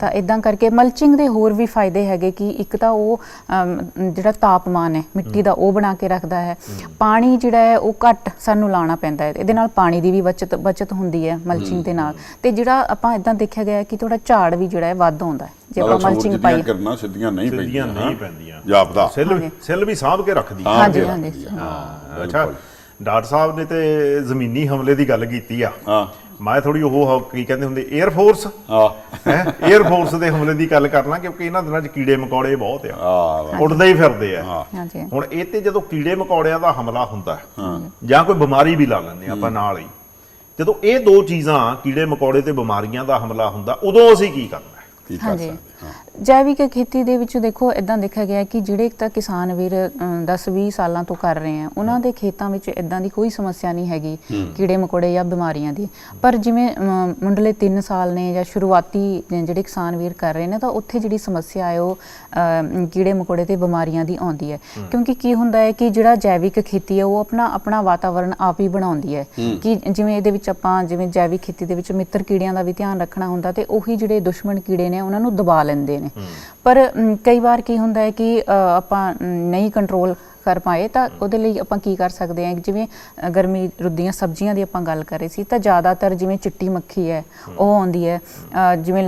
ਤਾਂ ਇਦਾਂ ਕਰਕੇ ਮਲਚਿੰਗ ਦੇ ਹੋਰ ਵੀ ਫਾਇਦੇ ਹੈਗੇ ਕਿ ਇੱਕ ਤਾਂ ਉਹ ਅਮ, ਜਿਹੜਾ ਤਾਪਮਾਨ ਹੈ ਮਿੱਟੀ ਦਾ ਉਹ ਬਣਾ ਕੇ ਰੱਖਦਾ ਹੈ। ਪਾਣੀ ਜਿਹੜਾ ਹੈ ਉਹ ਘੱਟ ਸਾਨੂੰ ਲਾਣਾ ਪੈਂਦਾ ਹੈ। ਇਹਦੇ ਨਾਲ ਪਾਣੀ ਦੀ ਵੀ ਬਚਤ ਬਚਤ ਹੁੰਦੀ ਹੈ ਮਲਚਿੰਗ ਦੇ ਨਾਲ। ਤੇ ਜਿਹੜਾ ਆਪਾਂ ਇਦਾਂ ਦੇਖਿਆ ਗਿਆ ਕਿ ਥੋੜਾ ਝਾੜ ਵੀ ਜਿਹੜਾ ਹੈ ਵੱਧ ਆਉਂਦਾ ਹੈ। ਜੇ ਆਪਾਂ ਮਲਚਿੰਗ ਪਾਈ ਕਿਰਨਾਂ ਸਿੱਧੀਆਂ ਨਹੀਂ ਸਿੱਧੀਆਂ ਪੈਂਦੀਆਂ ਨਹੀਂ ਪੈਂਦੀਆਂ। ਜਾਪਦਾ। ਸਿੱਲ ਵੀ ਸਿੱਲ ਵੀ ਸਾਂਭ ਕੇ ਰੱਖਦੀ ਹਾਂ, ਹਾਂਜੀ, ਹਾਂਜੀ। ਹਾਂ। ਅੱਛਾ। ਡਾਕਟਰ ਸਾਹਿਬ ਨੇ ਤੇ ਜ਼ਮੀਨੀ ਹਮਲੇ ਦੀ ਗੱਲ ਕੀਤੀ ਆ। ਹਾਂ। ਮੈਂ ਥੋੜੀ ਉਹ ਕੀ ਕਹਿੰਦੇ ਹੁੰਦੇ 에ਅਰ ਫੋਰਸ ਹਾਂ। ਹੈ? 에ਅਰ ਫੋਰਸ ਦੇ ਹਮਲੇ ਦੀ ਗੱਲ ਕਰਨਾ ਕਿਉਂਕਿ ਇਹਨਾਂ ਦਿਨਾਂ 'ਚ ਕੀੜੇ ਮਕੌੜੇ ਬਹੁਤ ਆ। ਆ ਉੱਡਦੇ ਹੀ ਫਿਰਦੇ ਆ। ਹਾਂਜੀ। ਹੁਣ ਇਹ ਤੇ ਜਦੋਂ ਕੀੜੇ ਮਕੌੜਿਆਂ ਦਾ ਹਮਲਾ ਹੁੰਦਾ ਹੈ। ਜਾਂ ਕੋਈ ਬਿਮਾਰੀ ਵੀ ਲਾ ਲੈਂਦੇ ਆਪਾਂ ਨਾਲ ਹੀ ਜਦੋਂ ਇਹ ਦੋ ਚੀਜ਼ਾਂ ਕੀੜੇ ਮਕੌੜੇ ਤੇ ਬਿਮਾਰੀਆਂ ਦਾ ਹਮਲਾ ਹੁੰਦਾ ਉਦੋਂ ਅਸੀਂ ਕੀ ਕਰਨਾ ਹੈ ਕੀ ਕਰ ਹਾਂਜੀ। ਸਕਦੇ ਹਾਂ। ਜੈਵਿਕ ਖੇਤੀ ਦੇ ਵਿੱਚ ਦੇਖੋ ਇਦਾਂ ਦੇਖਿਆ ਗਿਆ ਕਿ ਜਿਹੜੇ ਤਾਂ ਕਿਸਾਨ ਵੀਰ 10-20 ਸਾਲਾਂ ਤੋਂ ਕਰ ਰਹੇ ਆ ਉਹਨਾਂ ਦੇ ਖੇਤਾਂ ਵਿੱਚ ਇਦਾਂ ਦੀ ਕੋਈ ਸਮੱਸਿਆ ਨਹੀਂ ਹੈਗੀ ਕੀੜੇ ਮਕੌੜੇ ਜਾਂ ਬਿਮਾਰੀਆਂ ਦੀ। ਪਰ ਜਿਵੇਂ ਅਮ, ਮੁੰਡਲੇ 3 ਸਾਲ ਨੇ ਜਾਂ ਸ਼ੁਰੂਆਤੀ ਜਿਹੜੇ ਕਿਸਾਨ ਵੀਰ ਕਰ ਰਹੇ ਨੇ ਤਾਂ ਉੱਥੇ ਜਿਹੜੀ ਸਮੱਸਿਆ ਹੈ ਉਹ ਅਮ, ਕੀੜੇ ਮਕੌੜੇ ਤੇ ਬਿਮਾਰੀਆਂ ਦੀ ਆਉਂਦੀ ਹੈ। ਕਿਉਂਕਿ ਕੀ ਹੁੰਦਾ ਹੈ ਕਿ ਜਿਹੜਾ ਜੈਵਿਕ ਖੇਤੀ ਹੈ ਉਹ ਆਪਣਾ ਆਪਣਾ ਵਾਤਾਵਰਣ ਆਪ ਹੀ ਬਣਾਉਂਦੀ ਹੈ। ਕਿ ਜਿਵੇਂ ਇਹਦੇ ਵਿੱਚ ਆਪਾਂ ਜਿਵੇਂ ਜੈਵਿਕ ਖੇਤੀ ਦੇ ਵਿੱਚ ਮਿੱਤਰ ਕੀੜਿਆਂ ਦਾ ਵੀ ਧਿਆਨ ਰੱਖਣਾ ਹੁੰਦਾ ਤੇ ਉਹੀ ਜਿਹੜੇ ਦੁਸ਼ਮਣ ਕੀੜੇ ਨੇ ਉਹਨਾਂ ਨੂੰ ਦਬਾ ਲੈਂਦੇ ਨੇ। ਪਰ ਕਈ ਵਾਰ ਕੀ ਹੁੰਦਾ ਹੈ ਕਿ ਆਪਾਂ ਨਹੀਂ ਕੰਟਰੋਲ ਕਰ ਪਾਏ ਤਾਂ ਉਹਦੇ ਲਈ ਆਪਾਂ ਕੀ ਕਰ ਸਕਦੇ ਹਾਂ? ਜਿਵੇਂ ਗਰਮੀ ਰੁੱਦੀਆਂ ਸਬਜ਼ੀਆਂ ਦੀ ਆਪਾਂ ਗੱਲ ਕਰ ਰਹੇ ਸੀ ਤਾਂ ਜ਼ਿਆਦਾਤਰ ਜਿਵੇਂ ਚਿੱਟੀ ਮੱਖੀ ਹੈ ਉਹ ਆਉਂਦੀ ਹੈ। ਜਿਵੇਂ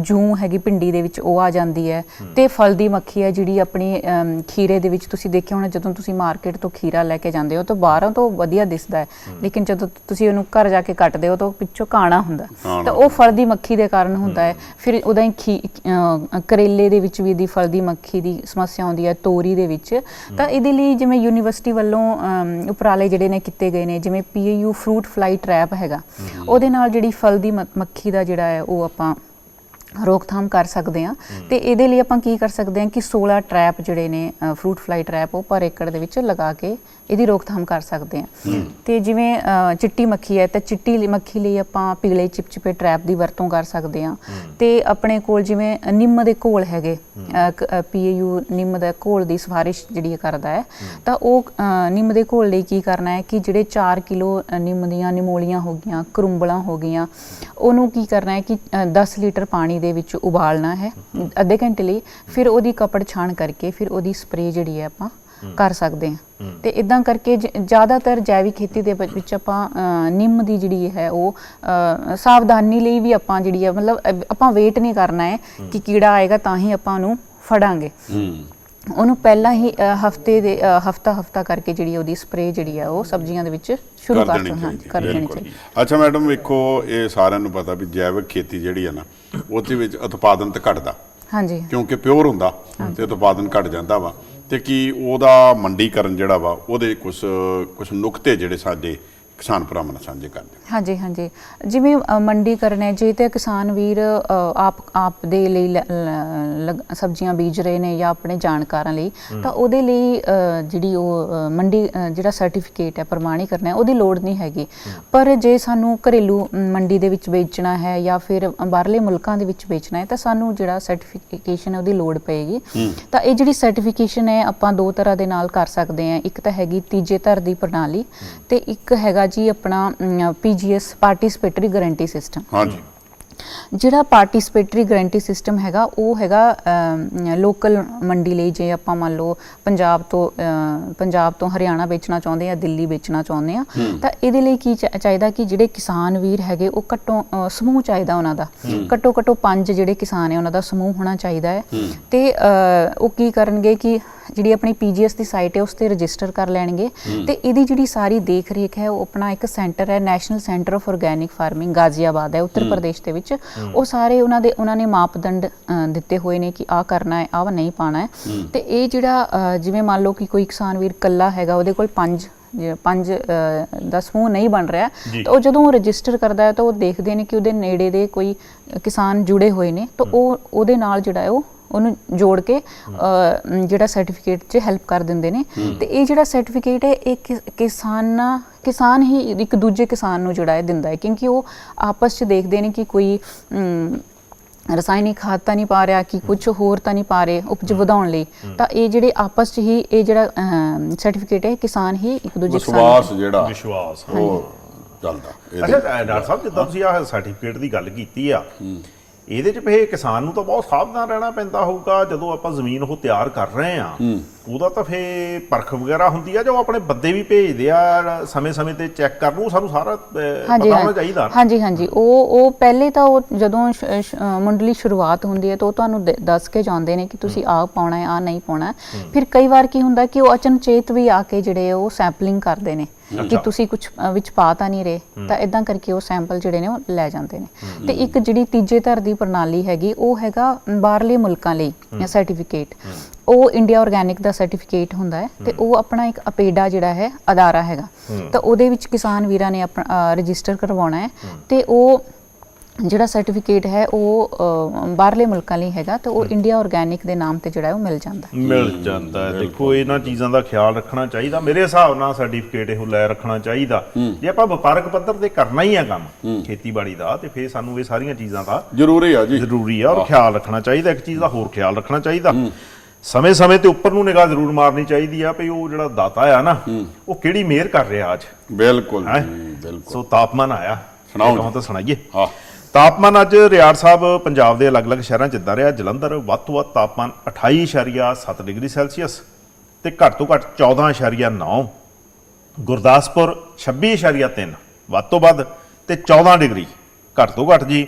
ਜੂੰ ਹੈਗੀ ਭਿੰਡੀ ਦੇ ਵਿੱਚ ਉਹ ਆ ਜਾਂਦੀ ਹੈ। ਤੇ ਫਲ ਦੀ ਮੱਖੀ ਹੈ ਜਿਹੜੀ ਆਪਣੀ ਖੀਰੇ ਦੇ ਵਿੱਚ ਤੁਸੀਂ ਦੇਖਿਆ ਹੋਣਾ ਜਦੋਂ ਤੁਸੀਂ ਮਾਰਕੀਟ ਤੋਂ ਖੀਰਾ ਲੈ ਕੇ ਜਾਂਦੇ ਹੋ ਤਾਂ ਬਾਹਰੋਂ ਤੋਂ ਵਧੀਆ ਦਿਸਦਾ ਹੈ। ਲੇਕਿਨ ਜਦੋਂ ਤੁਸੀਂ ਉਹਨੂੰ ਘਰ ਜਾ ਕੇ ਕੱਟਦੇ ਹੋ ਤਾਂ ਉਹ ਪਿੱਛੋਂ ਕਾਣਾ ਹੁੰਦਾ। ਤਾਂ ਉਹ ਫਲ ਦੀ ਮੱਖੀ ਦੇ ਕਾਰਨ ਹੁੰਦਾ ਹੈ। ਫਿਰ ਉਹਦਾ ਹੀ ਕਰੇਲੇ ਦੇ ਵਿੱਚ ਵੀ ਦੀ ਫਲ ਦੀ ਮੱਖੀ ਦੀ ਸਮੱਸਿਆ ਆਉਂਦੀ ਹੈ ਤੋਰੀ ਦੇ ਵਿੱਚ। ਤਾਂ ਇਹਦੇ ਲਈ ਜਿਵੇਂ ਯੂਨੀਵਰਸਿਟੀ ਵੱਲੋਂ ਅਮ, ਉਪਰਾਲੇ ਜਿਹੜੇ ਨੇ ਕੀਤੇ ਗਏ ਨੇ ਜਿਵੇਂ ਪੀਏਯੂ ਫਰੂਟ ਫਲਾਈ ਟ੍ਰੈਪ ਹੈਗਾ ਉਹਦੇ ਨਾਲ ਜਿਹੜੀ ਫਲ ਦੀ ਮ- ਮੱਖੀ ਦਾ ਜਿਹੜਾ ਹੈ ਉਹ ਆਪਾਂ ਰੋਕਥਾਮ ਕਰ ਸਕਦੇ ਹਾਂ। ਤੇ ਇਹਦੇ ਲਈ ਆਪਾਂ ਕੀ ਕਰ ਸਕਦੇ ਹਾਂ ਕਿ 16 ਟ੍ਰੈਪ ਜਿਹੜੇ ਨੇ ਫਰੂਟ ਫਲਾਈ ਟ੍ਰੈਪ ਉਹ ਪਰ ਏਕੜ ਦੇ ਵਿੱਚ ਲਗਾ ਕੇ ਇਹਦੀ ਰੋਕਥਾਮ ਕਰ ਸਕਦੇ ਹਾਂ। ਤੇ ਜਿਵੇਂ ਚਿੱਟੀ ਮੱਖੀ ਹੈ ਤਾਂ ਚਿੱਟੀ ਮੱਖੀ ਲਈ ਆਪਾਂ ਪੀਲੇ ਚਿਪਚਿਪੇ ਟ੍ਰੈਪ ਦੀ ਵਰਤੋਂ ਕਰ ਸਕਦੇ ਹਾਂ। ਤੇ ਆਪਣੇ ਕੋਲ ਜਿਵੇਂ ਨਿੰਮ ਦੇ ਘੋਲ ਹੈਗੇ ਪੀਏਯੂ ਨਿੰਮ ਦਾ ਘੋਲ ਦੀ ਸਿਫਾਰਿਸ਼ ਜਿਹੜੀ ਕਰਦਾ ਹੈ। ਤਾਂ ਉਹ ਨਿੰਮ ਦੇ ਘੋਲ ਲਈ ਕੀ ਕਰਨਾ ਹੈ ਕਿ ਜਿਹੜੇ 4 ਕਿਲੋ ਨਿੰਮ ਦੀਆਂ ਨਿਮੋਲੀਆਂ ਹੋ ਗਈਆਂ ਕਰੁੰਬਲਾਂ ਹੋ ਗਈਆਂ ਉਹਨੂੰ ਕੀ ਕਰਨਾ ਹੈ ਕਿ ਅ, 10 ਲੀਟਰ ਪਾਣੀ ਦੇ ਵਿੱਚ ਉਬਾਲਣਾ ਹੈ। ਅੱਧੇ ਘੰਟੇ ਲਈ। ਫਿਰ ਉਹਦੀ ਕਪੜ ਛਾਣ ਕਰਕੇ ਫਿਰ ਉਹਦੀ ਸਪਰੇਅ ਜਿਹੜੀ ਹੈ ਆਪਾਂ ਕਰ ਸਕਦੇ ਹਾਂ। ਤੇ ਇਦਾਂ ਕਰਕੇ ਜ਼ਿਆਦਾਤਰ ਜੈਵਿਕ ਖੇਤੀ ਦੇ ਵਿੱਚ ਆਪਾਂ ਨਿੰਮ ਦੀ ਜਿਹੜੀ ਹੈ ਉਹ ਸਾਵਧਾਨੀ ਲਈ ਵੀ ਆਪਾਂ ਜਿਹੜੀ ਹੈ ਮਤਲਬ ਆਪਾਂ ਵੇਟ ਨਹੀਂ ਕਰਨਾ ਹੈ ਕਿ ਕੀੜਾ ਆਏਗਾ ਤਾਂ ਹੀ ਆਪਾਂ ਉਹਨੂੰ ਫੜਾਂਗੇ। ਉਹਨੂੰ ਪਹਿਲਾਂ ਹੀ ਹਫ਼ਤੇ ਦੇ ਹਫਤਾ ਹਫਤਾ ਕਰਕੇ ਜਿਹੜੀ ਉਹਦੀ ਸਪਰੇਅ ਜਿਹੜੀ ਹੈ ਉਹ ਸਬਜ਼ੀਆਂ ਦੇ ਵਿੱਚ ਸ਼ੁਰੂ ਕਰ ਦੇਣੀ ਕਰ ਦੇਣੀ। ਚਾਹੀਦੀ। ਅੱਛਾ ਮੈਡਮ ਵੇਖੋ ਇਹ ਸਾਰਿਆਂ ਨੂੰ ਪਤਾ ਵੀ ਜੈਵਿਕ ਖੇਤੀ ਜਿਹੜੀ ਹੈ ਨਾ ਉਹਦੇ ਵਿੱਚ ਉਤਪਾਦਨ ਤਾਂ ਘਟਦਾ। ਹਾਂਜੀ। ਕਿਉਂਕਿ ਪਿਓਰ ਹੁੰਦਾ ਤੇ ਉਤਪਾਦਨ ਘਟ ਜਾਂਦਾ ਵਾ। ਤੇ ਕੀ ਉਹਦਾ ਮੰਡੀਕਰਨ ਜਿਹੜਾ ਵਾ ਉਹਦੇ ਕੁਝ ਕੁਝ ਨੁਕਤੇ ਜਿਹੜੇ ਸਾਡੇ ਕਿਸਾਨ ਭਰਾਵਾਂ ਨਾਲ ਸਾਂਝੇ ਕਰਦੇ ਹਾਂਜੀ ਹਾਂਜੀ। ਜਿਵੇਂ ਅ, ਮੰਡੀਕਰਨ ਹੈ ਜੇ ਤੇ ਕਿਸਾਨ ਵੀਰ ਅ, ਆਪ ਆਪ ਦੇ ਲਈ ਲ- ਲ- ਲਗ- ਸਬਜ਼ੀਆਂ ਬੀਜ ਰਹੇ ਨੇ ਜਾਂ ਆਪਣੇ ਜਾਣਕਾਰਾਂ ਲਈ ਤਾਂ ਉਹਦੇ ਲਈ ਅ, ਜਿਹੜੀ ਉਹ ਅ, ਮੰਡੀ ਅ, ਜਿਹੜਾ ਸਰਟੀਫਿਕੇਟ ਹੈ ਪ੍ਰਮਾਣੀਕਰਨ ਹੈ ਉਹਦੀ ਲੋੜ ਨਹੀਂ ਹੈਗੀ। ਪਰ ਜੇ ਸਾਨੂੰ ਘਰੇਲੂ ਮ, ਮੰਡੀ ਦੇ ਵਿੱਚ ਵੇਚਣਾ ਹੈ ਜਾਂ ਫਿਰ ਬਾਹਰਲੇ ਮੁਲਕਾਂ ਦੇ ਵਿੱਚ ਵੇਚਣਾ ਹੈ ਤਾਂ ਸਾਨੂੰ ਜਿਹੜਾ ਸਰਟੀਫਿਕੇਸ਼ਨ ਹੈ ਉਹਦੀ ਲੋੜ ਪਏਗੀ। ਤਾਂ ਇਹ ਜਿਹੜੀ ਸਰਟੀਫਿਕੇਸ਼ਨ ਹੈ ਆਪਾਂ ਦੋ ਤਰ੍ਹਾਂ ਦੇ ਨਾਲ ਕਰ ਸਕਦੇ ਹਾਂ। ਇੱਕ ਤਾਂ ਹੈਗੀ ਤੀਜੇ ਧਰ ਦੀ ਪ੍ਰਣਾਲੀ ਤੇ ਇੱਕ ਹੈਗਾ ਜੀ ਆਪਣਾ ਪੀਜੀਐਸ ਪਾਰਟਿਸਿਪੇਟਰੀ ਗਾਰੰਟੀ ਸਿਸਟਮ ਹਾਂਜੀ। ਜਿਹੜਾ ਪਾਰਟਿਸਿਪੇਟਰੀ ਗਾਰੰਟੀ ਸਿਸਟਮ ਹੈਗਾ ਉਹ ਹੈਗਾ ਲੋਕਲ ਮੰਡੀ ਲਈ ਜੇ ਆਪਾਂ ਮੰਨ ਲਓ ਪੰਜਾਬ ਤੋਂ ਪੰਜਾਬ ਤੋਂ ਹਰਿਆਣਾ ਵੇਚਣਾ ਚਾਹੁੰਦੇ ਆ ਦਿੱਲੀ ਵੇਚਣਾ ਚਾਹੁੰਦੇ ਆ ਤਾਂ ਇਹਦੇ ਲਈ ਕੀ ਚਾਹੀਦਾ ਕਿ ਜਿਹੜੇ ਕਿਸਾਨ ਵੀਰ ਹੈਗੇ ਉਹ ਘੱਟੋ ਸਮੂਹ ਚਾਹੀਦਾ ਉਹਨਾਂ ਦਾ। ਘੱਟੋ ਘੱਟੋ ਪੰਜ ਜਿਹੜੇ ਕਿਸਾਨ ਹੈ ਉਹਨਾਂ ਦਾ ਸਮੂਹ ਹੋਣਾ ਚਾਹੀਦਾ ਹੈ। ਤੇ ਉਹ ਕੀ ਕਰਨਗੇ ਕਿ ਜਿਹੜੀ ਆਪਣੀ ਪੀਜੀਐਸ ਦੀ ਸਾਈਟ ਹੈ ਉਸ ਤੇ ਰਜਿਸਟਰ ਕਰ ਲੈਣਗੇ। ਤੇ ਇਹਦੀ ਜਿਹੜੀ ਸਾਰੀ ਦੇਖ ਰੇਖ ਹੈ ਉਹ ਆਪਣਾ ਇੱਕ ਸੈਂਟਰ ਹੈ national centre of organic farming Ghaziabad ਹੈ ਉੱਤਰ ਪ੍ਰਦੇਸ਼ ਦੇ ਵਿੱਚ। ਉਹ ਸਾਰੇ ਉਹਨਾਂ ਦੇ ਉਹਨਾਂ ਨੇ ਮਾਪਦੰਡ ਦਿੱਤੇ ਹੋਏ ਨੇ ਕਿ ਆਹ ਕਰਨਾ ਹੈ ਆਹ ਨਹੀਂ ਪਾਣਾ ਹੈ। ਤੇ ਇਹ ਜਿਹੜਾ ਜਿਵੇਂ ਮੰਨ ਲਓ ਕਿ ਕੋਈ ਕਿਸਾਨ ਵੀਰ ਕੱਲਾ ਹੈਗਾ ਉਹਦੇ ਕੋਲ ਪੰਜ ਪੰਜ ਦਾ ਸਮੂਹ ਨਹੀਂ ਬਣ ਰਿਹਾ ਤਾਂ ਉਹ ਜਦੋਂ ਉਹ ਰਜਿਸਟਰ ਕਰਦਾ ਹੈ ਤਾਂ ਉਹ ਦੇਖਦੇ ਨੇ ਕਿ ਉਹਦੇ ਨੇੜੇ ਦੇ ਕੋਈ ਕਿਸਾਨ ਜੁੜੇ ਹੋਏ ਨੇ ਤਾਂ ਉਹ ਉਹਦੇ ਨਾਲ ਜਿਹੜਾ ਹੈ ਉਹ ਉਹਨੂੰ ਜੋੜ ਕੇ ਜਿਹੜਾ ਸਰਟੀਫਿਕੇਟ 'ਚ ਹੈਲਪ ਕਰ ਦਿੰਦੇ ਨੇ। ਤੇ ਇਹ ਜਿਹੜਾ ਸਰਟੀਫਿਕੇਟ ਹੈ ਇਹ ਕਿਸਾਨਾਂ ਕਿਸਾਨ ਹੀ ਇੱਕ ਦੂਜੇ ਕਿਸਾਨ ਨੂੰ ਜਿਹੜਾ ਹੈ ਦਿੰਦਾ ਹੈ। ਕਿਉਂਕਿ ਉਹ ਆਪਸ 'ਚ ਦੇਖਦੇ ਨੇ ਕਿ ਕੋਈ ਰਸਾਇਣਿਕ ਖਾਦ ਤਾਂ ਨਹੀਂ ਪਾ ਰਿਹਾ ਕਿ ਕੁਝ ਹੋਰ ਤਾਂ ਨਹੀਂ ਪਾ ਰਹੇ ਉਪਜ ਵਧਾਉਣ ਲਈ। ਤਾਂ ਇਹ ਜਿਹੜੇ ਆਪਸ 'ਚ ਹੀ ਇਹ ਜਿਹੜਾ ਸਰਟੀਫਿਕੇਟ ਹੈ ਕਿਸਾਨ ਹੀ ਇੱਕ ਦੂਜੇ ਕਿਸਾਨ ਨੂੰ- ਵਿਸ਼ਵਾਸ ਜਿਹੜਾ ਵਿਸ਼ਵਾਸ ਉਹ ਚੱਲਦਾ। ਅੱਛਾ ਡਾਕਟਰ ਸਾਹਿਬ ਜਿੱਦਾਂ ਤੁਸੀਂ ਆਹ ਸਰਟੀਫਿਕੇਟ ਦੀ ਗੱਲ ਕੀਤੀ ਆ ਇਹਦੇ ਚ ਫੇ ਕਿਸਾਨ ਨੂੰ ਤਾਂ ਬਹੁਤ ਸਾਵਧਾਨ ਰਹਿਣਾ ਪੈਂਦਾ ਹੋਊਗਾ ਜਦੋਂ ਆਪਾਂ ਜ਼ਮੀਨ ਉਹ ਤਿਆਰ ਕਰ ਰਹੇ ਆ ਉਹਦਾ ਤਾਂ ਫੇ ਪਰਖ ਵਗੈਰਾ ਹੁੰਦੀ ਆ ਜੋ ਆਪਣੇ ਬੰਦੇ ਵੀ ਭੇਜਦੇ ਆ ਸਮੇਂ-ਸਮੇਂ ਤੇ ਚੈੱਕ ਕਰਨ ਨੂੰ ਸਾਨੂੰ ਸਾਰਾ ਪਤਾ ਹੋਣਾ ਚਾਹੀਦਾ। ਹਾਂਜੀ ਹਾਂਜੀ। ਉਹ ਉਹ ਪਹਿਲੇ ਤਾਂ ਉਹ ਜਦੋਂ ਮੁੰਡਲੀ ਸ਼ੁਰੂਆਤ ਹੁੰਦੀ ਹੈ ਤਾਂ ਉਹ ਤੁਹਾਨੂੰ ਦੱਸ ਕੇ ਜਾਂਦੇ ਨੇ ਕਿ ਤੁਸੀਂ ਆਹ ਪਾਉਣਾ ਹੈ ਆਹ ਨਹੀਂ ਪਾਉਣਾ। ਫਿਰ ਕਈ ਵਾਰ ਕੀ ਹੁੰਦਾ ਕਿ ਉਹ ਅਚਨਚੇਤ ਵੀ ਆ ਕੇ ਜਿਹੜੇ ਉਹ ਸੈਂਪਲਿੰਗ ਕਰਦੇ ਨੇ ਕਿ। ਤੁਸੀਂ ਕੁਝ ਵਿੱਚ ਪਾ ਤਾਂ ਨਹੀਂ ਰਹੇ ਤਾਂ ਇਦਾਂ ਕਰਕੇ ਉਹ ਸੈਂਪਲ ਜਿਹੜੇ ਨੇ ਉਹ ਲੈ ਜਾਂਦੇ ਨੇ। ਤੇ ਇੱਕ ਜਿਹੜੀ ਤੀਜੇ ਧਰ ਦੀ ਪ੍ਰਣਾਲੀ ਹੈਗੀ ਉਹ ਹੈਗਾ ਬਾਹਰਲੇ ਮੁਲਕਾਂ ਲਈ ਸਰਟੀਫਿਕੇਟ ਉਹ ਇੰਡੀਆ ਆਰਗੈਨਿਕ ਦਾ ਸਰਟੀਫਿਕੇਟ ਹੁੰਦਾ ਹੈ ਤੇ ਉਹ ਆਪਣਾ ਇੱਕ ਅਪੇਡਾ ਜਿਹੜਾ ਹੈ ਅਦਾਰਾ ਹੈਗਾ। ਤਾਂ ਉਹਦੇ ਵਿੱਚ ਕਿਸਾਨ ਵੀਰਾਂ ਨੇ ਆਪਣਾ ਰਜਿਸਟਰ ਕਰਵਾਉਣਾ ਹੈ ਤੇ ਉਹ ਜਿਹੜਾ ਸਰਟੀਫਿਕੇਟ ਹੈ ਉਹ ਬਾਹਰਲੇ ਮੁਲਕਾਂ ਲਈ ਹੈਗਾ ਤੇ ਉਹ ਇੰਡੀਆ ਆਰਗੈਨਿਕ ਦੇ ਨਾਮ ਤੇ ਜਿਹੜਾ ਹੈ ਉਹ ਮਿਲ ਜਾਂਦਾ ਹੈ। ਮਿਲ ਜਾਂਦਾ ਹੈ। ਦੇਖੋ ਇਹਨਾਂ ਚੀਜ਼ਾਂ ਦਾ ਖਿਆਲ ਰੱਖਣਾ ਚਾਹੀਦਾ। ਮੇਰੇ ਹਿਸਾਬ ਨਾਲ ਸਰਟੀਫਿਕੇਟ ਇਹੋ ਲੈ ਰੱਖਣਾ ਚਾਹੀਦਾ। ਜੇ ਆਪਾਂ ਵਪਾਰਕ ਪੱਧਰ ਤੇ ਕਰਨਾ ਹੀ ਆ ਕੰਮ ਖੇਤੀਬਾੜੀ ਦਾ ਤੇ ਫੇਰ ਸਾਨੂੰ ਇਹ ਸਾਰੀਆਂ ਚੀਜ਼ਾਂ ਦਾ ਜ਼ਰੂਰੀ ਆ ਜੀ। ਜ਼ਰੂਰੀ ਆ ਔਰ ਖਿਆਲ ਰੱਖਣਾ ਚਾਹੀਦਾ। ਇੱਕ ਚੀਜ਼ ਦਾ ਹੋਰ ਖਿਆਲ ਰੱਖਣਾ ਚਾਹੀਦਾ। ਸਮੇਂ-ਸਮੇਂ ਤੇ ਉੱਪਰ ਨੂੰ ਨਿਗਾਹ ਜ਼ਰੂਰ ਮਾਰਨੀ ਚਾਹੀਦੀ ਆ ਵੀ ਉਹ ਜਿਹੜਾ ਦਾਤਾ ਆ ਨਾ ਉਹ ਕਿਹੜੀ ਮਿਹਰ ਕਰ ਰਿਹਾ ਅੱਜ? ਬਿਲਕੁਲ ਬਿਲਕੁਲ। ਸੋ ਤਾਪਮਾਨ ਆਇਆ। ਸੁਣਾਓ ਕਹਾਂ ਜੀ। ਤਾਂ ਸੁਣਾਈਏ। ਹਾਂ। ਤਾਪਮਾਨ ਅੱਜ ਰਿਆੜ ਸਾਹਿਬ ਪੰਜਾਬ ਦੇ ਅਲੱਗ-ਅਲੱਗ ਸ਼ਹਿਰਾਂ 'ਚ ਇਦਾਂ ਰਿਹਾ। ਜਲੰਧਰ ਵੱਧ ਤੋਂ ਵੱਧ ਤਾਪਮਾਨ 28.7 ਡਿਗਰੀ ਸੈਲਸੀਅਸ ਤੇ ਘੱਟ ਤੋਂ ਘੱਟ 14.9 ਗੁਰਦਾਸਪੁਰ 26.3 ਵੱਧ ਤੋਂ ਵੱਧ ਤੇ 14 ਡਿਗਰੀ। ਘੱਟ ਤੋਂ ਘੱਟ ਜੀ।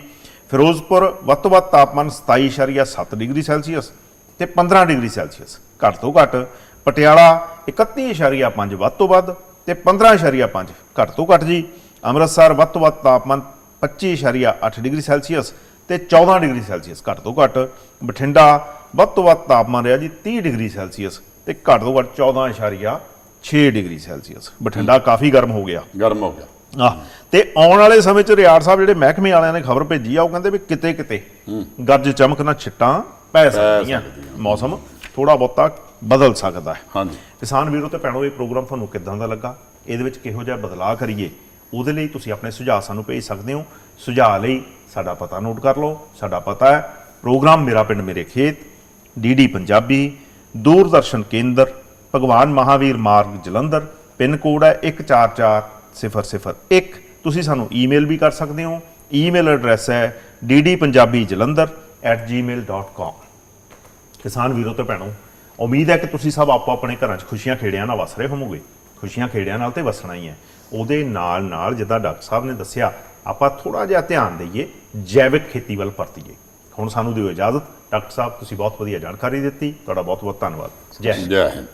ਫਿਰੋਜ਼ਪੁਰ ਵੱਧ ਤੋਂ ਵੱਧ ਤਾਪਮਾਨ 27.7 ਡਿਗਰੀ ਸੈਲਸੀਅਸ। ਤੇ 15 ਡਿਗਰੀ ਸੈਲਸੀਅਸ। ਘੱਟ ਤੋਂ ਘੱਟ ਪਟਿਆਲਾ 31.5 ਵੱਧ ਤੋਂ ਵੱਧ ਤੇ 15.5 ਘੱਟ ਤੋਂ ਘੱਟ ਜੀ। ਅੰਮ੍ਰਿਤਸਰ ਵੱਧ ਤੋਂ ਵੱਧ ਤਾਪਮਾਨ 25.8 ਡਿਗਰੀ ਸੈਲਸੀਅਸ ਤੇ 14 ਡਿਗਰੀ ਸੈਲਸੀਅਸ ਘੱਟ ਤੋਂ ਘੱਟ। ਬਠਿੰਡਾ ਵੱਧ ਤੋਂ ਵੱਧ ਤਾਪਮਾਨ ਰਿਹਾ ਜੀ 30 ਡਿਗਰੀ ਸੈਲਸੀਅਸ ਤੇ ਘੱਟ ਤੋਂ ਘੱਟ 14.6 ਡਿਗਰੀ ਸੈਲਸੀਅਸ। ਬਠਿੰਡਾ ਕਾਫੀ ਗਰਮ ਹੋ ਗਿਆ। ਗਰਮ ਹੋ ਗਿਆ। ਆਹ ਤੇ ਆਉਣ ਵਾਲੇ ਸਮੇਂ ਚ ਰਿਆੜ ਸਾਹਿਬ ਜਿਹੜੇ ਮਹਿਕਮੇ ਵਾਲਿਆਂ ਨੇ ਖਬਰ ਭੇਜੀ ਆ ਉਹ ਕਹਿੰਦੇ ਵੀ ਕਿਤੇ ਕਿਤੇ ਗੱਜ ਚਮਕ ਨਾਲ ਛਿੱਟਾਂ ਪੈ ਸਕਦੀਆਂ ਮੌਸਮ ਥੋੜਾ ਬਹੁਤਾ ਬਦਲ ਸਕਦਾ ਹੈ। ਹਾਂਜੀ। ਕਿਸਾਨ ਵੀਰੋ ਤੇ ਭੈਣੋ ਇਹ ਪ੍ਰੋਗਰਾਮ ਤੁਹਾਨੂੰ ਕਿੱਦਾਂ ਦਾ ਲੱਗਾ? ਇਹਦੇ ਵਿੱਚ ਕਿਹੋ ਜਿਹਾ ਬਦਲਾਅ ਕਰੀਏ? ਉਹਦੇ ਲਈ ਤੁਸੀਂ ਆਪਣੇ ਸੁਝਾਅ ਸਾਨੂੰ ਭੇਜ ਸਕਦੇ ਹੋ। ਸੁਝਾਅ ਲਈ ਸਾਡਾ ਪਤਾ ਨੋਟ ਕਰ ਲਓ। ਸਾਡਾ ਪਤਾ ਹੈ ਪ੍ਰੋਗਰਾਮ ਮੇਰਾ ਪਿੰਡ ਮੇਰੇ ਖੇਤ ਡੀਡੀ ਪੰਜਾਬੀ ਦੂਰਦਰਸ਼ਨ ਕੇਂਦਰ ਭਗਵਾਨ ਮਹਾਵੀਰ ਮਾਰਗ ਜਲੰਧਰ ਪਿੰਨ ਕੋਡ ਹੈ 144001 ਤੁਸੀਂ ਸਾਨੂੰ ਈਮੇਲ ਵੀ ਕਰ ਸਕਦੇ ਹੋ। ਈਮੇਲ ਐਡਰੈਸ ਹੈ ddpunjabijalandhar@gmail.com ਕਿਸਾਨ ਵੀਰੋ ਤੇ ਭੈਣੋ, ਉਮੀਦ ਹੈ ਕਿ ਤੁਸੀਂ ਸਭ ਆਪੋ ਆਪਣੇ ਘਰਾਂ 'ਚ ਖੁਸ਼ੀਆਂ ਖੇੜਿਆਂ ਨਾਲ ਵਸ ਰਹੇ ਹੋਵੋਗੇ। ਖੁਸ਼ੀਆਂ ਖੇੜਿਆਂ ਨਾਲ ਤੇ ਵਸਣਾ ਹੀ ਹੈ। ਉਹਦੇ ਨਾਲ ਨਾਲ ਜਿੱਦਾਂ ਡਾਕਟਰ ਸਾਹਿਬ ਨੇ ਦੱਸਿਆ, ਆਪਾਂ ਥੋੜਾ ਜਿਹਾ ਧਿਆਨ ਦਈਏ, ਜੈਵਿਕ ਖੇਤੀ ਵੱਲ ਪਰਤੀਏ। ਹੁਣ ਸਾਨੂੰ ਦਿਓ ਇਜਾਜ਼ਤ। ਡਾਕਟਰ ਸਾਹਿਬ, ਤੁਸੀਂ ਬਹੁਤ ਵਧੀਆ ਜਾਣਕਾਰੀ ਦਿੱਤੀ। ਤੁਹਾਡਾ ਬਹੁਤ ਬਹੁਤ ਧੰਨਵਾਦ। ਜੈ ਹਿੰਦ। ਜੈ ਹਿੰਦ।